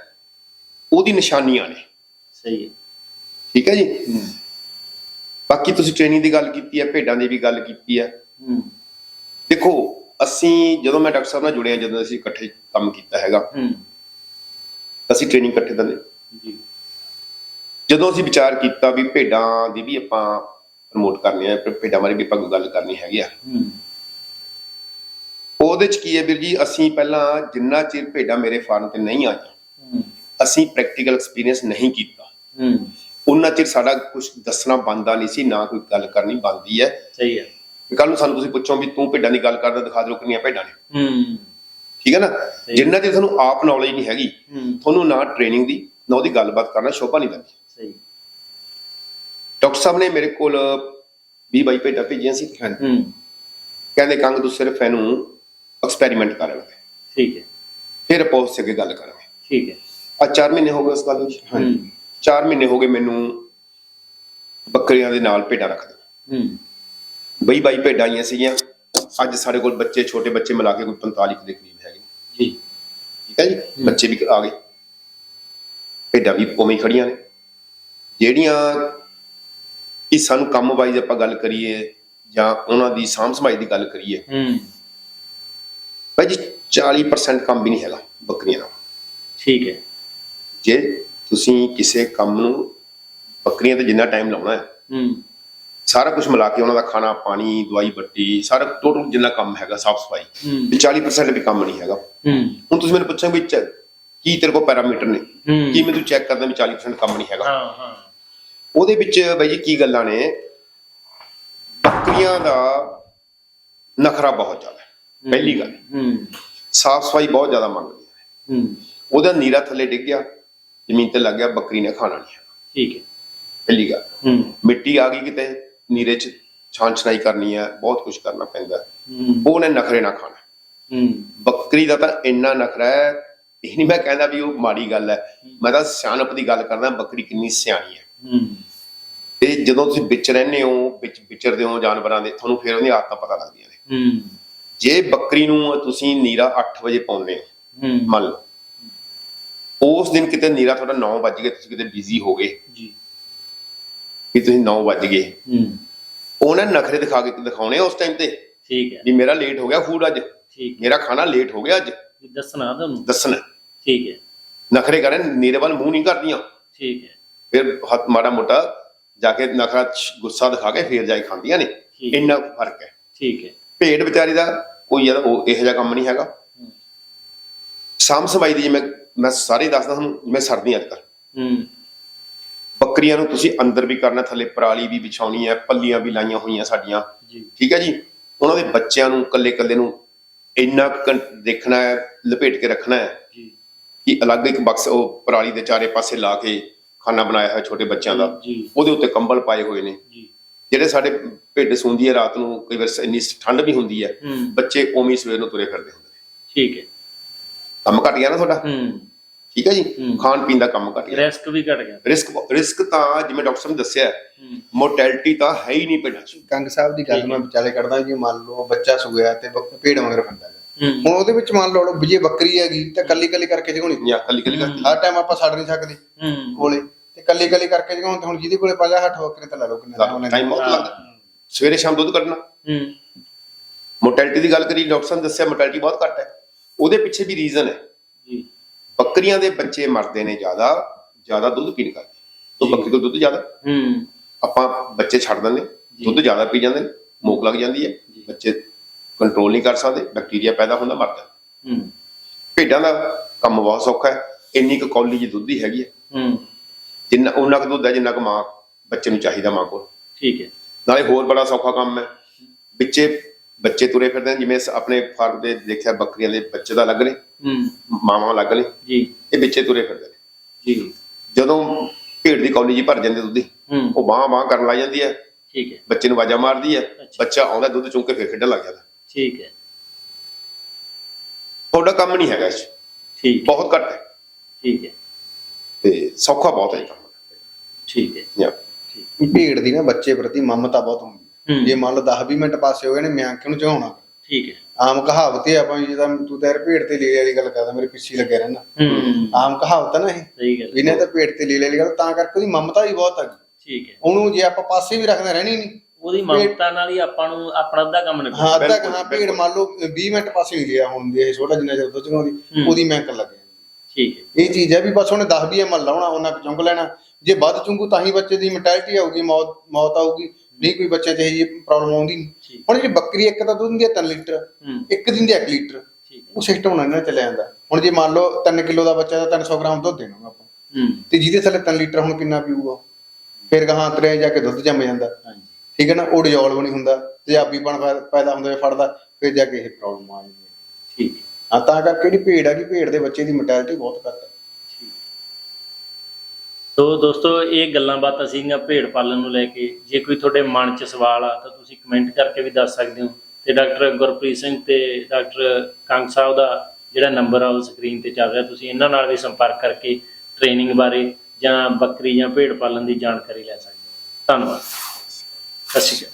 ਉਹਦੀ ਨਿਸ਼ਾਨੀਆਂ ਨੇ। ਸਹੀ ਹੈ। ਠੀਕ ਹੈ ਜੀ? ਬਾਕੀ ਤੁਸੀਂ ਟ੍ਰੇਨਿੰਗ ਦੀ ਗੱਲ ਕੀਤੀ ਹੈ ਭੇਡਾਂ ਦੀ ਵੀ ਗੱਲ ਕੀਤੀ ਹੈ। ਦੇਖੋ ਅਸੀਂ ਜਦੋਂ ਮੈਂ ਡਾਕਟਰ ਸਾਹਿਬ ਨਾਲ ਜੁੜਿਆ ਜਦੋਂ ਅਸੀਂ ਇਕੱਠੇ ਕੰਮ ਕੀਤਾ ਹੈਗਾ ਅਸੀਂ ਟ੍ਰੇਨਿੰਗ ਇਕੱਠੇ ਦਿੰਦੇ। ਜੀ। ਜਦੋਂ ਅਸੀਂ ਵਿਚਾਰ ਕੀਤਾ ਵੀ ਭੇਡਾਂ ਦੀ ਵੀ ਆਪਾਂ ਪ੍ਰਮੋਟ ਕਰਨੀ ਹੈ ਭੇਡਾਂ ਬਾਰੇ ਵੀ ਆਪਾਂ ਗੱਲ ਕਰਨੀ ਹੈਗੀ ਆ। ਹੂੰ। ਉਹਦੇ ਚ ਕੀ ਹੈ ਵੀਰ ਜੀ ਅਸੀਂ ਪਹਿਲਾਂ ਜਿੰਨਾ ਚਿਰ ਭੇਡਾਂ ਮੇਰੇ ਫਾਰਮ ਤੇ ਨਹੀਂ ਆਈਆਂ ਅਸੀਂ ਪ੍ਰੈਕਟੀਕਲ ਐਕਸਪੀਰੀਅੰਸ ਨਹੀਂ ਕੀਤਾ। ਹੂੰ। ਉਹਨਾਂ ਚਿਰ ਸਾਡਾ ਕੁਝ ਦੱਸਣਾ ਬੰਦਾ ਨਹੀਂ ਸੀ ਨਾ ਕੋਈ ਗੱਲ ਕਰਨੀ ਬੰਦੀ ਹੈ। ਸਹੀ ਹੈ। ਕੱਲ ਨੂੰ ਸਾਨੂੰ ਤੁਸੀਂ ਪੁੱਛੋ ਵੀ ਤੂੰ ਭੇਡਾਂ ਦੀ ਗੱਲ ਕਰਦਾ ਦਿਖਾ ਦਿਓ ਕਿੰਨੀਆਂ ਭੇਡਾਂ ਨੇ। ਹੂੰ। ਠੀਕ ਹੈ ਨਾ? ਜਿੰਨਾ ਚਿਰ ਤੁਹਾਨੂੰ ਆਪ ਨੌਲੇਜ ਨਹੀਂ ਹੈਗੀ ਤੁਹਾਨੂੰ ਨਾ ਟ੍ਰੇਨਿੰਗ ਦੀ ਨਾ ਉਹਦੀ ਗੱਲਬਾਤ ਕਰਨਾ ਸ਼ੋਭਾ ਨਹੀਂ ਸਹੀ। ਡਾਕਟਰ ਸਾਹਿਬ ਨੇ ਮੇਰੇ ਕੋਲ 20 ਬਾਈ ਭੇਡਾਂ ਭੇਜੀਆਂ ਸੀ। ਹਾਂਜੀ ਹੂੰ। ਕਹਿੰਦੇ ਕੰਗ ਤੂੰ ਸਿਰਫ ਇਹਨੂੰ ਐਕਸਪੈਰੀਮੈਂਟ ਕਰ ਲੈ ਠੀਕ ਹੈ। ਫਿਰ ਉਸ ਅੱਗੇ ਗੱਲ ਕਰਾਂਗੇ। ਠੀਕ ਹੈ। ਆ 4 ਮਹੀਨੇ ਹੋ ਗਏ ਉਸ ਗੱਲ ਵਿੱਚ ਹੂੰ। 4 ਮਹੀਨੇ ਹੋ ਗਏ ਮੈਨੂੰ ਬੱਕਰੀਆਂ ਦੇ ਨਾਲ ਭੇਡਾਂ ਰੱਖਦੇ। ਹੂੰ। ਬਈ ਬਾਈ ਭੇਡਾਂ ਆਈਆਂ ਸੀਗੀਆਂ। ਅੱਜ ਸਾਡੇ ਕੋਲ ਬੱਚੇ ਛੋਟੇ ਬੱਚੇ ਮਿਲਾ ਕੇ ਕੋਈ 45 ਕੁ ਦੇ ਕਰੀਬ ਹੈਗੇ। ਜੀ। ਠੀਕ ਹੈ ਜੀ? ਬੱਚੇ ਵੀ ਆ ਗਏ। ਭੇਡਾਂ ਵੀ ਉਵੇਂ ਹੀ ਖੜੀਆਂ ਨੇ। ਜਿਹੜੀਆਂ ਕਿ ਸਾਨੂੰ ਕੰਮ ਵਾਈਜ਼ ਆਪਾਂ ਗੱਲ ਕਰੀਏ ਜਾਂ ਉਹਨਾਂ ਦੀ ਸਾਂਭ ਸੰਭਾਈ ਦੀ ਗੱਲ ਕਰੀਏ ਹੂੰ। ਭਾਈ ਜੀ 40% ਕੰਮ ਵੀ ਨਹੀਂ ਹੈਗਾ ਬੱਕਰੀਆਂ ਦਾ। ਠੀਕ ਹੈ। ਜੇ ਤੁਸੀਂ ਕਿਸੇ ਕੰਮ ਨੂੰ ਬੱਕਰੀਆਂ ਤੇ ਜਿੰਨਾ ਟਾਈਮ ਲਾਉਣਾ ਹੈ ਹੂੰ। ਸਾਰਾ ਕੁਝ ਮਿਲਾ ਕੇ ਉਹਨਾਂ ਦਾ ਖਾਣਾ ਪਾਣੀ ਦਵਾਈ ਬੱਟੀ ਸਾਰਾ ਟੋਟਲ ਜਿੰਨਾ ਕੰਮ ਹੈਗਾ ਸਾਫ਼ ਸਫ਼ਾਈ ਵੀ 40% ਵੀ ਕੰਮ ਨਹੀਂ ਹੈਗਾ। ਹੂੰ। ਹੁਣ ਤੁਸੀਂ ਮੈਨੂੰ ਪੁੱਛੋਗੇ ਚ ਕੀ ਤੇਰੇ ਕੋਲ ਪੈਰਾਮੀਟਰ ਨੇ? ਕੀ ਮੈਂ ਤੂੰ ਚੈੱਕ ਕਰਦਾ ਵੀ 40% ਕੰਮ ਨਹੀਂ ਹੈਗਾ? ਹਾਂ ਹਾਂ। ਉਹਦੇ ਵਿੱਚ ਬਾਈ ਜੀ ਕੀ ਗੱਲਾਂ ਨੇ? ਬੱਕਰੀਆਂ ਦਾ ਨਖਰਾ ਬਹੁਤ ਜ਼ਿਆਦਾ ਹੈ। ਪਹਿਲੀ ਗੱਲ। ਹੂੰ। ਸਾਫ਼ ਸਫ਼ਾਈ ਬਹੁਤ ਜ਼ਿਆਦਾ ਮੰਗਦੀ ਹੈ ਹੂੰ। ਉਹਦਾ ਨੀਰਾ ਥੱਲੇ ਡਿੱਗ ਗਿਆ ਜ਼ਮੀਨ ਤੇ ਲੱਗ ਗਿਆ ਬੱਕਰੀ ਨੇ ਖਾਣਾ ਨਹੀਂ ਹੈ ਠੀਕ ਹੈ। ਪਹਿਲੀ ਗੱਲ। ਹੂੰ। ਮਿੱਟੀ ਆ ਗਈ ਕਿਤੇ ਨੀਰੇ 'ਚ ਛਾਂ ਛਣਾਈ ਕਰਨੀ ਹੈ ਬਹੁਤ ਕੁਝ ਕਰਨਾ ਪੈਂਦਾ। ਉਹਨੇ ਨਖਰੇ ਨਾ ਖਾਣਾ। ਹੂੰ। ਬੱਕਰੀ ਦਾ ਤਾਂ ਇੰਨਾ ਨਖਰਾ ਹੈ ਇਹ ਨਹੀਂ ਮੈਂ ਕਹਿੰਦਾ ਵੀ ਉਹ ਮਾੜੀ ਗੱਲ ਹੈ। ਮੈਂ ਤਾਂ ਸਿਆਣਪ ਦੀ ਗੱਲ ਕਰਦਾ ਬੱਕਰੀ ਕਿੰਨੀ ਸਿਆਣੀ ਹੈ। ਹੂੰ। ਤੇ ਜਦੋਂ ਤੁਸੀਂ ਵਿੱਚ ਰਹਿੰਦੇ ਹੋ ਵਿੱਚ ਵਿਚਰਦੇ ਹੋ ਜਾਨਵਰਾਂ ਦੇ ਤੁਹਾਨੂੰ ਫਿਰ ਉਹਦੀਆਂ ਆਦਤਾਂ ਪਤਾ ਲੱਗਦੀਆਂ ਨੇ। ਹੂੰ। ਜੇ ਬੱਕਰੀ ਨੂੰ ਤੁਸੀਂ ਨੀਰਾ 8 ਵਜੇ ਪਾਉਂਦੇ ਹੋ ਮੰਨ ਲਓ। ਉਸ ਦਿਨ ਕਿਤੇ ਨੀਰਾ ਤੁਹਾਡਾ 9 ਵਜ ਗਏ ਤੁਸੀਂ ਕਿਤੇ ਬਿਜ਼ੀ ਹੋ ਗਏ। ਜੀ। ਕਿ ਤੁਸੀਂ 9 ਵਜ ਗਏ। ਹੂੰ। ਉਹਨਾਂ ਨਖਰੇ ਦਿਖਾ ਕੇ ਦਿਖਾਉਣੇ ਉਸ ਟਾਈਮ ਤੇ। ਠੀਕ ਹੈ। ਵੀ ਮੇਰਾ ਲੇਟ ਹੋ ਗਿਆ ਫੂਡ ਅੱਜ। ਮੇਰਾ ਖਾਣਾ ਲੇਟ ਹੋ ਗਿਆ ਅੱਜ। ਦੱਸਣਾ ਤੁਹਾਨੂੰ? ਦੱਸਣਾ। ਠੀਕ ਹੈ। ਨਖਰੇ ਕਰਨ ਨੀਰੇ ਵੱਲ ਮੂੰਹ ਨਹੀਂ ਕਰਦੀਆਂ। ਠੀਕ ਹੈ। ਫਿਰ ਹੱਥ ਮਾੜਾ ਮੋਟਾ ਜਾ ਕੇ ਨਖਰਾ ਗੁੱਸਾ ਦਿਖਾ ਕੇ ਫੇਰ ਜਾਈ ਖਾਂਦੀਆਂ ਨੇ। ਇੰਨਾ ਫ਼ਰਕ ਹੈ। ਠੀਕ ਹੈ। ਭੇਡ ਵਿਚਾਰੀ ਦਾ ਕੋਈ ਯਾਰ ਉਹ ਇਹੋ ਜਿਹਾ ਕੰਮ ਨਹੀਂ ਹੈਗਾ। ਸਾਂਭ ਸਬਾਈ ਦੀ ਜਿਵੇਂ ਮੈਂ ਸਾਰੇ ਦੱਸਦਾ ਤੁਹਾਨੂੰ ਜਿਵੇਂ ਸਰਦੀਆਂ ਅੱਜ ਹੂੰ। ਬੱਕਰੀਆਂ ਨੂੰ ਤੁਸੀਂ ਅੰਦਰ ਵੀ ਕਰਨਾ ਥੱਲੇ ਪਰਾਲੀ ਵੀ ਵਿਛਾਉਣੀ ਹੈ ਪੱਲੀਆਂ ਵੀ ਲਾਈਆਂ ਹੋਈਆਂ ਸਾਡੀਆਂ। ਠੀਕ ਹੈ ਜੀ? ਉਹਨਾਂ ਦੇ ਬੱਚਿਆਂ ਨੂੰ ਕੱਲੇ ਕੱਲੇ ਨੂੰ ਇੰਨਾ ਕੁ ਦੇਖਣਾ ਹੈ ਲਪੇਟ ਕੇ ਰੱਖਣਾ ਹੈ ਜੀ। ਕਿ ਅਲੱਗ ਇੱਕ ਬਕਸ ਉਹ ਪਰਾਲੀ ਦੇ ਚਾਰੇ ਪਾਸੇ ਲਾ ਕੇ ਖਾਣਾ ਬਣਾਇਆ ਹੋਇਆ ਛੋਟੇ ਬੱਚਿਆਂ ਦਾ। ਜੀ। ਉਹਦੇ ਉੱਤੇ ਕੰਬਲ ਪਾਏ ਹੋਏ ਨੇ। ਜੀ। ਜਿਹੜੇ ਸਾਡੇ ਭੇਡ ਸੌਂਦੀ ਹੈ ਰਾਤ ਨੂੰ ਕਈ ਵਾਰ ਇੰਨੀ ਠੰਡ ਵੀ ਹੁੰਦੀ ਹੈ ਹੂੰ। ਬੱਚੇ ਉਵੇਂ ਹੀ ਸਵੇਰ ਨੂੰ ਤੁਰੇ ਫਿਰਦੇ ਹੁੰਦੇ ਨੇ। ਠੀਕ ਹੈ। ਕੰਮ ਘਟ ਗਿਆ ਨਾ ਤੁਹਾਡਾ? ਹੂੰ। ਠੀਕ ਹੈ ਜੀ। ਖਾਣ ਪੀਣ ਦਾ ਕੰਮ ਘਟ ਗਿਆ। ਰਿਸਕ ਵੀ ਘਟ ਗਿਆ। ਰਿਸਕ ਰਿਸਕ ਤਾਂ ਜਿਵੇਂ ਡਾਕਟਰ ਸਾਹਿਬ ਨੇ ਦੱਸਿਆ ਮੋਰਟੈਲਿਟੀ ਤਾਂ ਹੈ ਹੀ ਨਹੀਂ ਭੇਡਾਂ 'ਚ। ਕੰਗ ਸਾਹਿਬ ਦੀ ਗੱਲ ਮੈਂ ਵਿਚਾਲੇ ਕੱਢਦਾ ਜੀ ਮੰਨ ਲਓ ਬੱਚਾ ਸੁਗਿਆ ਤੇ ਭੇਡ ਮਗਰ ਹੂੰ। ਹੁਣ ਉਹਦੇ ਵਿੱਚ ਮੰਨ ਲਓ ਜੇ ਬੱਕਰੀ ਹੈਗੀ ਤਾਂ ਕੱਲੀ ਕੱਲੀ ਕਰਕੇ ਜਗਾਉਣੀ ਜਾਂ ਕੱਲੀ ਕੱਲੀ ਕਰਕੇ। ਹਰ ਟਾਈਮ ਆਪਾਂ ਛੱਡ ਨਹੀਂ ਸਕਦੇ ਕੋਲੇ। ਤੇ ਕੱਲੀ ਕੱਲੀ ਕਰਕੇ ਜਗਾਉਣ ਤੇ ਹੁਣ ਜਿਹਦੇ ਕੋਲੇ 50 60 ਬੱਕਰੇ ਤਾਂ ਲੈ ਲਓ ਕਿੰਨੇ ਟਾਈਮ ਬਹੁਤ ਲੱਗਦਾ। ਸਵੇਰੇ ਸ਼ਾਮ ਦੁੱਧ ਕੱਢਣਾ। ਹੂੰ। ਮੋਰਟੈਲਿਟੀ ਦੀ ਗੱਲ ਕਰੀ ਡਾਕਟਰ ਸਾਹਿਬ ਦੱਸਿਆ ਮੋਰਟੈਲਿਟੀ ਬਹੁਤ ਘੱਟ ਹੈ। ਉਹਦੇ ਪਿੱਛੇ ਵੀ ਰੀਜ਼ਨ ਹੈ। ਬੱਕਰੀਆਂ ਦੇ ਬੱਚੇ ਮਰਦੇ ਨੇ ਜ਼ਿਆਦਾ ਜ਼ਿਆਦਾ ਦੁੱਧ ਪੀਣ ਕਰਕੇ। ਤੋਂ। ਬੱਕਰੀ ਕੋਲ ਦੁੱਧ ਜ਼ਿਆਦਾ? ਹੂੰ। ਆਪਾਂ ਬੱਚੇ ਛੱਡ ਦਿੰਦੇ। ਦੁੱਧ ਜ਼ਿਆਦਾ ਪੀ ਜਾਂਦੇ ਨੇ ਮੋਕ ਲੱਗ ਜਾਂਦੀ ਹੈ। ਬੱਚੇ ਕੰਟਰੋਲ ਨਹੀਂ ਕਰ ਸਕਦੇ ਬੈਕਟੀਰੀਆ ਪੈਦਾ ਹੁੰਦਾ ਮਰਦਾ ਹੂੰ। ਭੇਡਾਂ ਦਾ ਕੰਮ ਬਹੁਤ ਸੌਖਾ ਹੈ ਇੰਨੀ ਕੁ ਕੌਲੀ ਜੀ ਦੁੱਧ ਹੀ ਹੈਗੀ ਹੈ। ਹੂੰ। ਜਿੰਨਾ ਉਹਨਾਂ ਕੁ ਦੁੱਧ ਹੈ ਜਿੰਨਾ ਕੁ ਮਾਂ ਬੱਚੇ ਨੂੰ ਚਾਹੀਦਾ ਮਾਂ ਕੋਲ। ਠੀਕ ਹੈ। ਨਾਲੇ ਹੋਰ ਬੜਾ ਸੌਖਾ ਕੰਮ ਹੈ ਵਿੱਚੇ ਬੱਚੇ ਤੁਰੇ ਫਿਰਦੇ ਨੇ ਜਿਵੇਂ ਆਪਣੇ ਫਾਰਮ ਦੇ ਦੇਖਿਆ ਬੱਕਰੀਆਂ ਦੇ ਬੱਚੇ ਦਾ ਲੱਗ ਨੇ। ਹੂੰ। ਮਾਵਾਂ ਲੱਗ ਨੇ। ਜੀ। ਇਹ ਵਿੱਚੇ ਤੁਰੇ ਫਿਰਦੇ ਨੇ। ਜੀ। ਜਦੋਂ ਭੇਡ ਦੀ ਕੌਲੀ ਜੀ ਭਰ ਜਾਂਦੇ ਦੁੱਧ ਦੀ ਉਹ ਬਾਹ ਬਾਹ ਕਰਨ ਲੱਗ ਜਾਂਦੀ ਹੈ। ਠੀਕ ਹੈ। ਬੱਚੇ ਨੂੰ ਵਾਜਾ ਮਾਰਦੀ ਹੈ। ਬੱਚਾ ਆਉਂਦਾ ਦੁੱਧ ਚੁੰਗ ਕੇ ਫਿਰ ਖੇਡਣ ਲੱਗ ਜਾਂਦਾ। ਠੀਕ ਹੈ। ਤੁਹਾਡਾ ਕੰਮ ਨਹੀਂ ਹੈਗਾ ਇਸ ਠੀਕ ਬਹੁਤ ਘੱਟ ਹੈ। ਠੀਕ ਹੈ। ਤੇ ਸੌਖਾ ਬਹੁਤ ਹੈ ਕੰਮ। ਠੀਕ ਹੈ। ਜਾਂ ਭੇਡ ਦੀ ਨਾ ਬੱਚੇ ਪ੍ਰਤੀ ਮਮਤਾ ਬਹੁਤ ਹੁੰਦੀ ਹੈ। ਜੇ ਮੰਨ ਲਓ 10 20 ਮਿੰਟ ਪਾਸੇ ਹੋ ਗਏ ਨੇ ਮਿਆਂਕ ਨੂੰ ਚਾਹਣਾ ਠੀਕ ਹੈ। ਆਮ ਕਹਾਵਤ ਹੈ ਆਪਾਂ ਜਿਹਦਾ ਤੂੰ ਤੇਰੇ ਭੇਡ ਤੇ ਲੀਲੇ ਵਾਲੀ ਗੱਲ ਕਰਦਾ ਮੇਰੇ ਪਿੱਛੇ ਲੱਗਿਆ ਰਹਿਣਾ। ਹੂੰ। ਆਮ ਕਹਾਵਤ ਹੈ ਨਾ ਇਹ। ਸਹੀ ਗੱਲ ਇਹਨੇ ਤਾਂ ਭੇਡ ਤੇ ਲੀਲੇ ਵਾਲੀ ਗੱਲ ਤਾਂ ਕਰਕੇ ਉਹਦੀ ਮਮਤਾ ਵੀ ਬਹੁਤ ਹੈ ਠੀਕ ਹੈ। ਉਹਨੂੰ ਜੇ ਆਪਾਂ ਪਾਸੇ ਵੀ ਰੱਖਦੇ ਰਹਿਣੀ ਨਹੀਂ ਉਹਦੀ ਮਮਤਾ ਨਾਲ ਹੀ ਆਪਾਂ ਨੂੰ ਆਪਣਾ ਅੱਧਾ ਕੰਮ ਨਿਬੜ ਹਾਂ ਅੱਧਾ ਕਹਾ ਭੇਡ। ਮੰਨ ਲਓ 20 ਮਿੰਟ ਪਾਸੇ ਨਹੀਂ ਲਿਆ ਹੁਣ ਦੇ ਛੋਟਾ ਜਿੰਨਾ ਚਿਰ ਦੁੱਧ ਚੋਂਦੀ ਹੂੰ। ਉਹਦੀ ਮਿਆਂਕ ਲੱਗੇ ਠੀਕ ਹੈ। ਇਹ ਚੀਜ਼ ਹੈ ਵੀ ਬਸ ਉਹਨੇ 10 20 ml ਲਾਉਣਾ ਉਹਨਾਂ ਕੁ ਚੁੰਗ ਲੈਣਾ। ਜੇ ਵੱਧ ਚੁੰਗੂ ਤਾਂ ਹੀ ਬੱਚੇ ਦੀ ਮੋਰਟੈਲਿਟੀ ਆਊਗੀ ਮੌਤ ਮੌਤ ਆਊਗੀ। ਨਹੀਂ ਕੋਈ ਬੱਚੇ ਤੇ ਇਹ ਪ੍ਰੋਬਲਮ ਆਉਂਦੀ ਨਹੀਂ ਹੁਣ ਜਿਹੜੀ ਬੱਕਰੀ ਇੱਕ ਤਾਂ ਦੁੱਧ ਦਿੰਦੀ ਹੈ 3 ਲੀਟਰ ਹੂੰ। ਇੱਕ ਦਿਨ ਦੀ 1 ਲੀਟਰ। ਹੈ। ਉਹ ਸਿਸਟਮ ਨਾਲ ਇਹਨਾਂ ਚੱਲਿਆ ਜਾਂਦਾ ਹੁਣ ਜੇ ਮੰਨ ਲਓ 3 ਕਿਲੋ ਦਾ ਬੱਚਾ ਤਾਂ 300 ਗ੍ਰਾਮ ਦੁੱਧ ਦੇਣਾ ਆਪਾਂ। ਹੂੰ। ਤੇ ਜਿਹਦੇ ਥੱਲੇ 3 ਲੀਟਰ ਹੁਣ ਕਿੰਨਾ ਪੀਊਗਾ? ਫਿਰ ਗਾਹਾਂ ਤਰੇ ਜਾ ਕੇ ਦੁੱਧ ਜੰਮ ਜਾਂਦਾ। ਠੀਕ ਹੈ ਨਾ? ਉਹ ਡਿਜੋਲਵ ਨਹੀਂ ਹੁੰਦਾ। ਤੇਜ਼ਾਬੀਪਣ ਪੈਦਾ ਹੁੰਦਾ ਫੜਦਾ ਫਿਰ ਜਾ ਕੇ ਇਹ ਪ੍ਰੋਬਲਮ ਆ ਜਾਂਦੀ ਹੈ। ਠੀਕ। ਹੈ ਹਾਂ ਤਾਂ ਕਰਕੇ ਜਿਹੜੀ ਭੇਡ ਆ ਕਿ ਭੇਡ ਦੇ ਬੱਚੇ ਦੀ ਮੋਰਟੈਲਿਟੀ ਬਹੁਤ ਘੱਟ ਹੈ ਸੋ ਦੋਸਤੋ, ਇਹ ਗੱਲਾਂ ਬਾਤਾਂ ਸੀਗੀਆਂ ਭੇਡ ਪਾਲਣ ਨੂੰ ਲੈ ਕੇ। ਜੇ ਕੋਈ ਤੁਹਾਡੇ ਮਨ 'ਚ ਸਵਾਲ ਆ, ਤਾਂ ਤੁਸੀਂ ਕਮੈਂਟ ਕਰਕੇ ਵੀ ਦੱਸ ਸਕਦੇ ਹੋ। ਤੇ ਡਾਕਟਰ ਗੁਰਪ੍ਰੀਤ ਸਿੰਘ ਤੇ ਡਾਕਟਰ ਕੰਗ ਸਾਹਿਬ ਦਾ ਜਿਹੜਾ ਨੰਬਰ ਆ, ਉਹ ਸਕਰੀਨ ਤੇ ਚੱਲ ਰਿਹਾ। ਤੁਸੀਂ ਇਹਨਾਂ ਨਾਲ ਵੀ ਸੰਪਰਕ ਕਰਕੇ ਟ੍ਰੇਨਿੰਗ ਬਾਰੇ ਜਾਂ ਬੱਕਰੀ ਜਾਂ ਭੇਡ ਪਾਲਣ ਦੀ ਜਾਣਕਾਰੀ ਲੈ ਸਕਦੇ ਹੋ। ਧੰਨਵਾਦ। ਸਤਿ ਸ਼੍ਰੀ ਅਕਾਲ।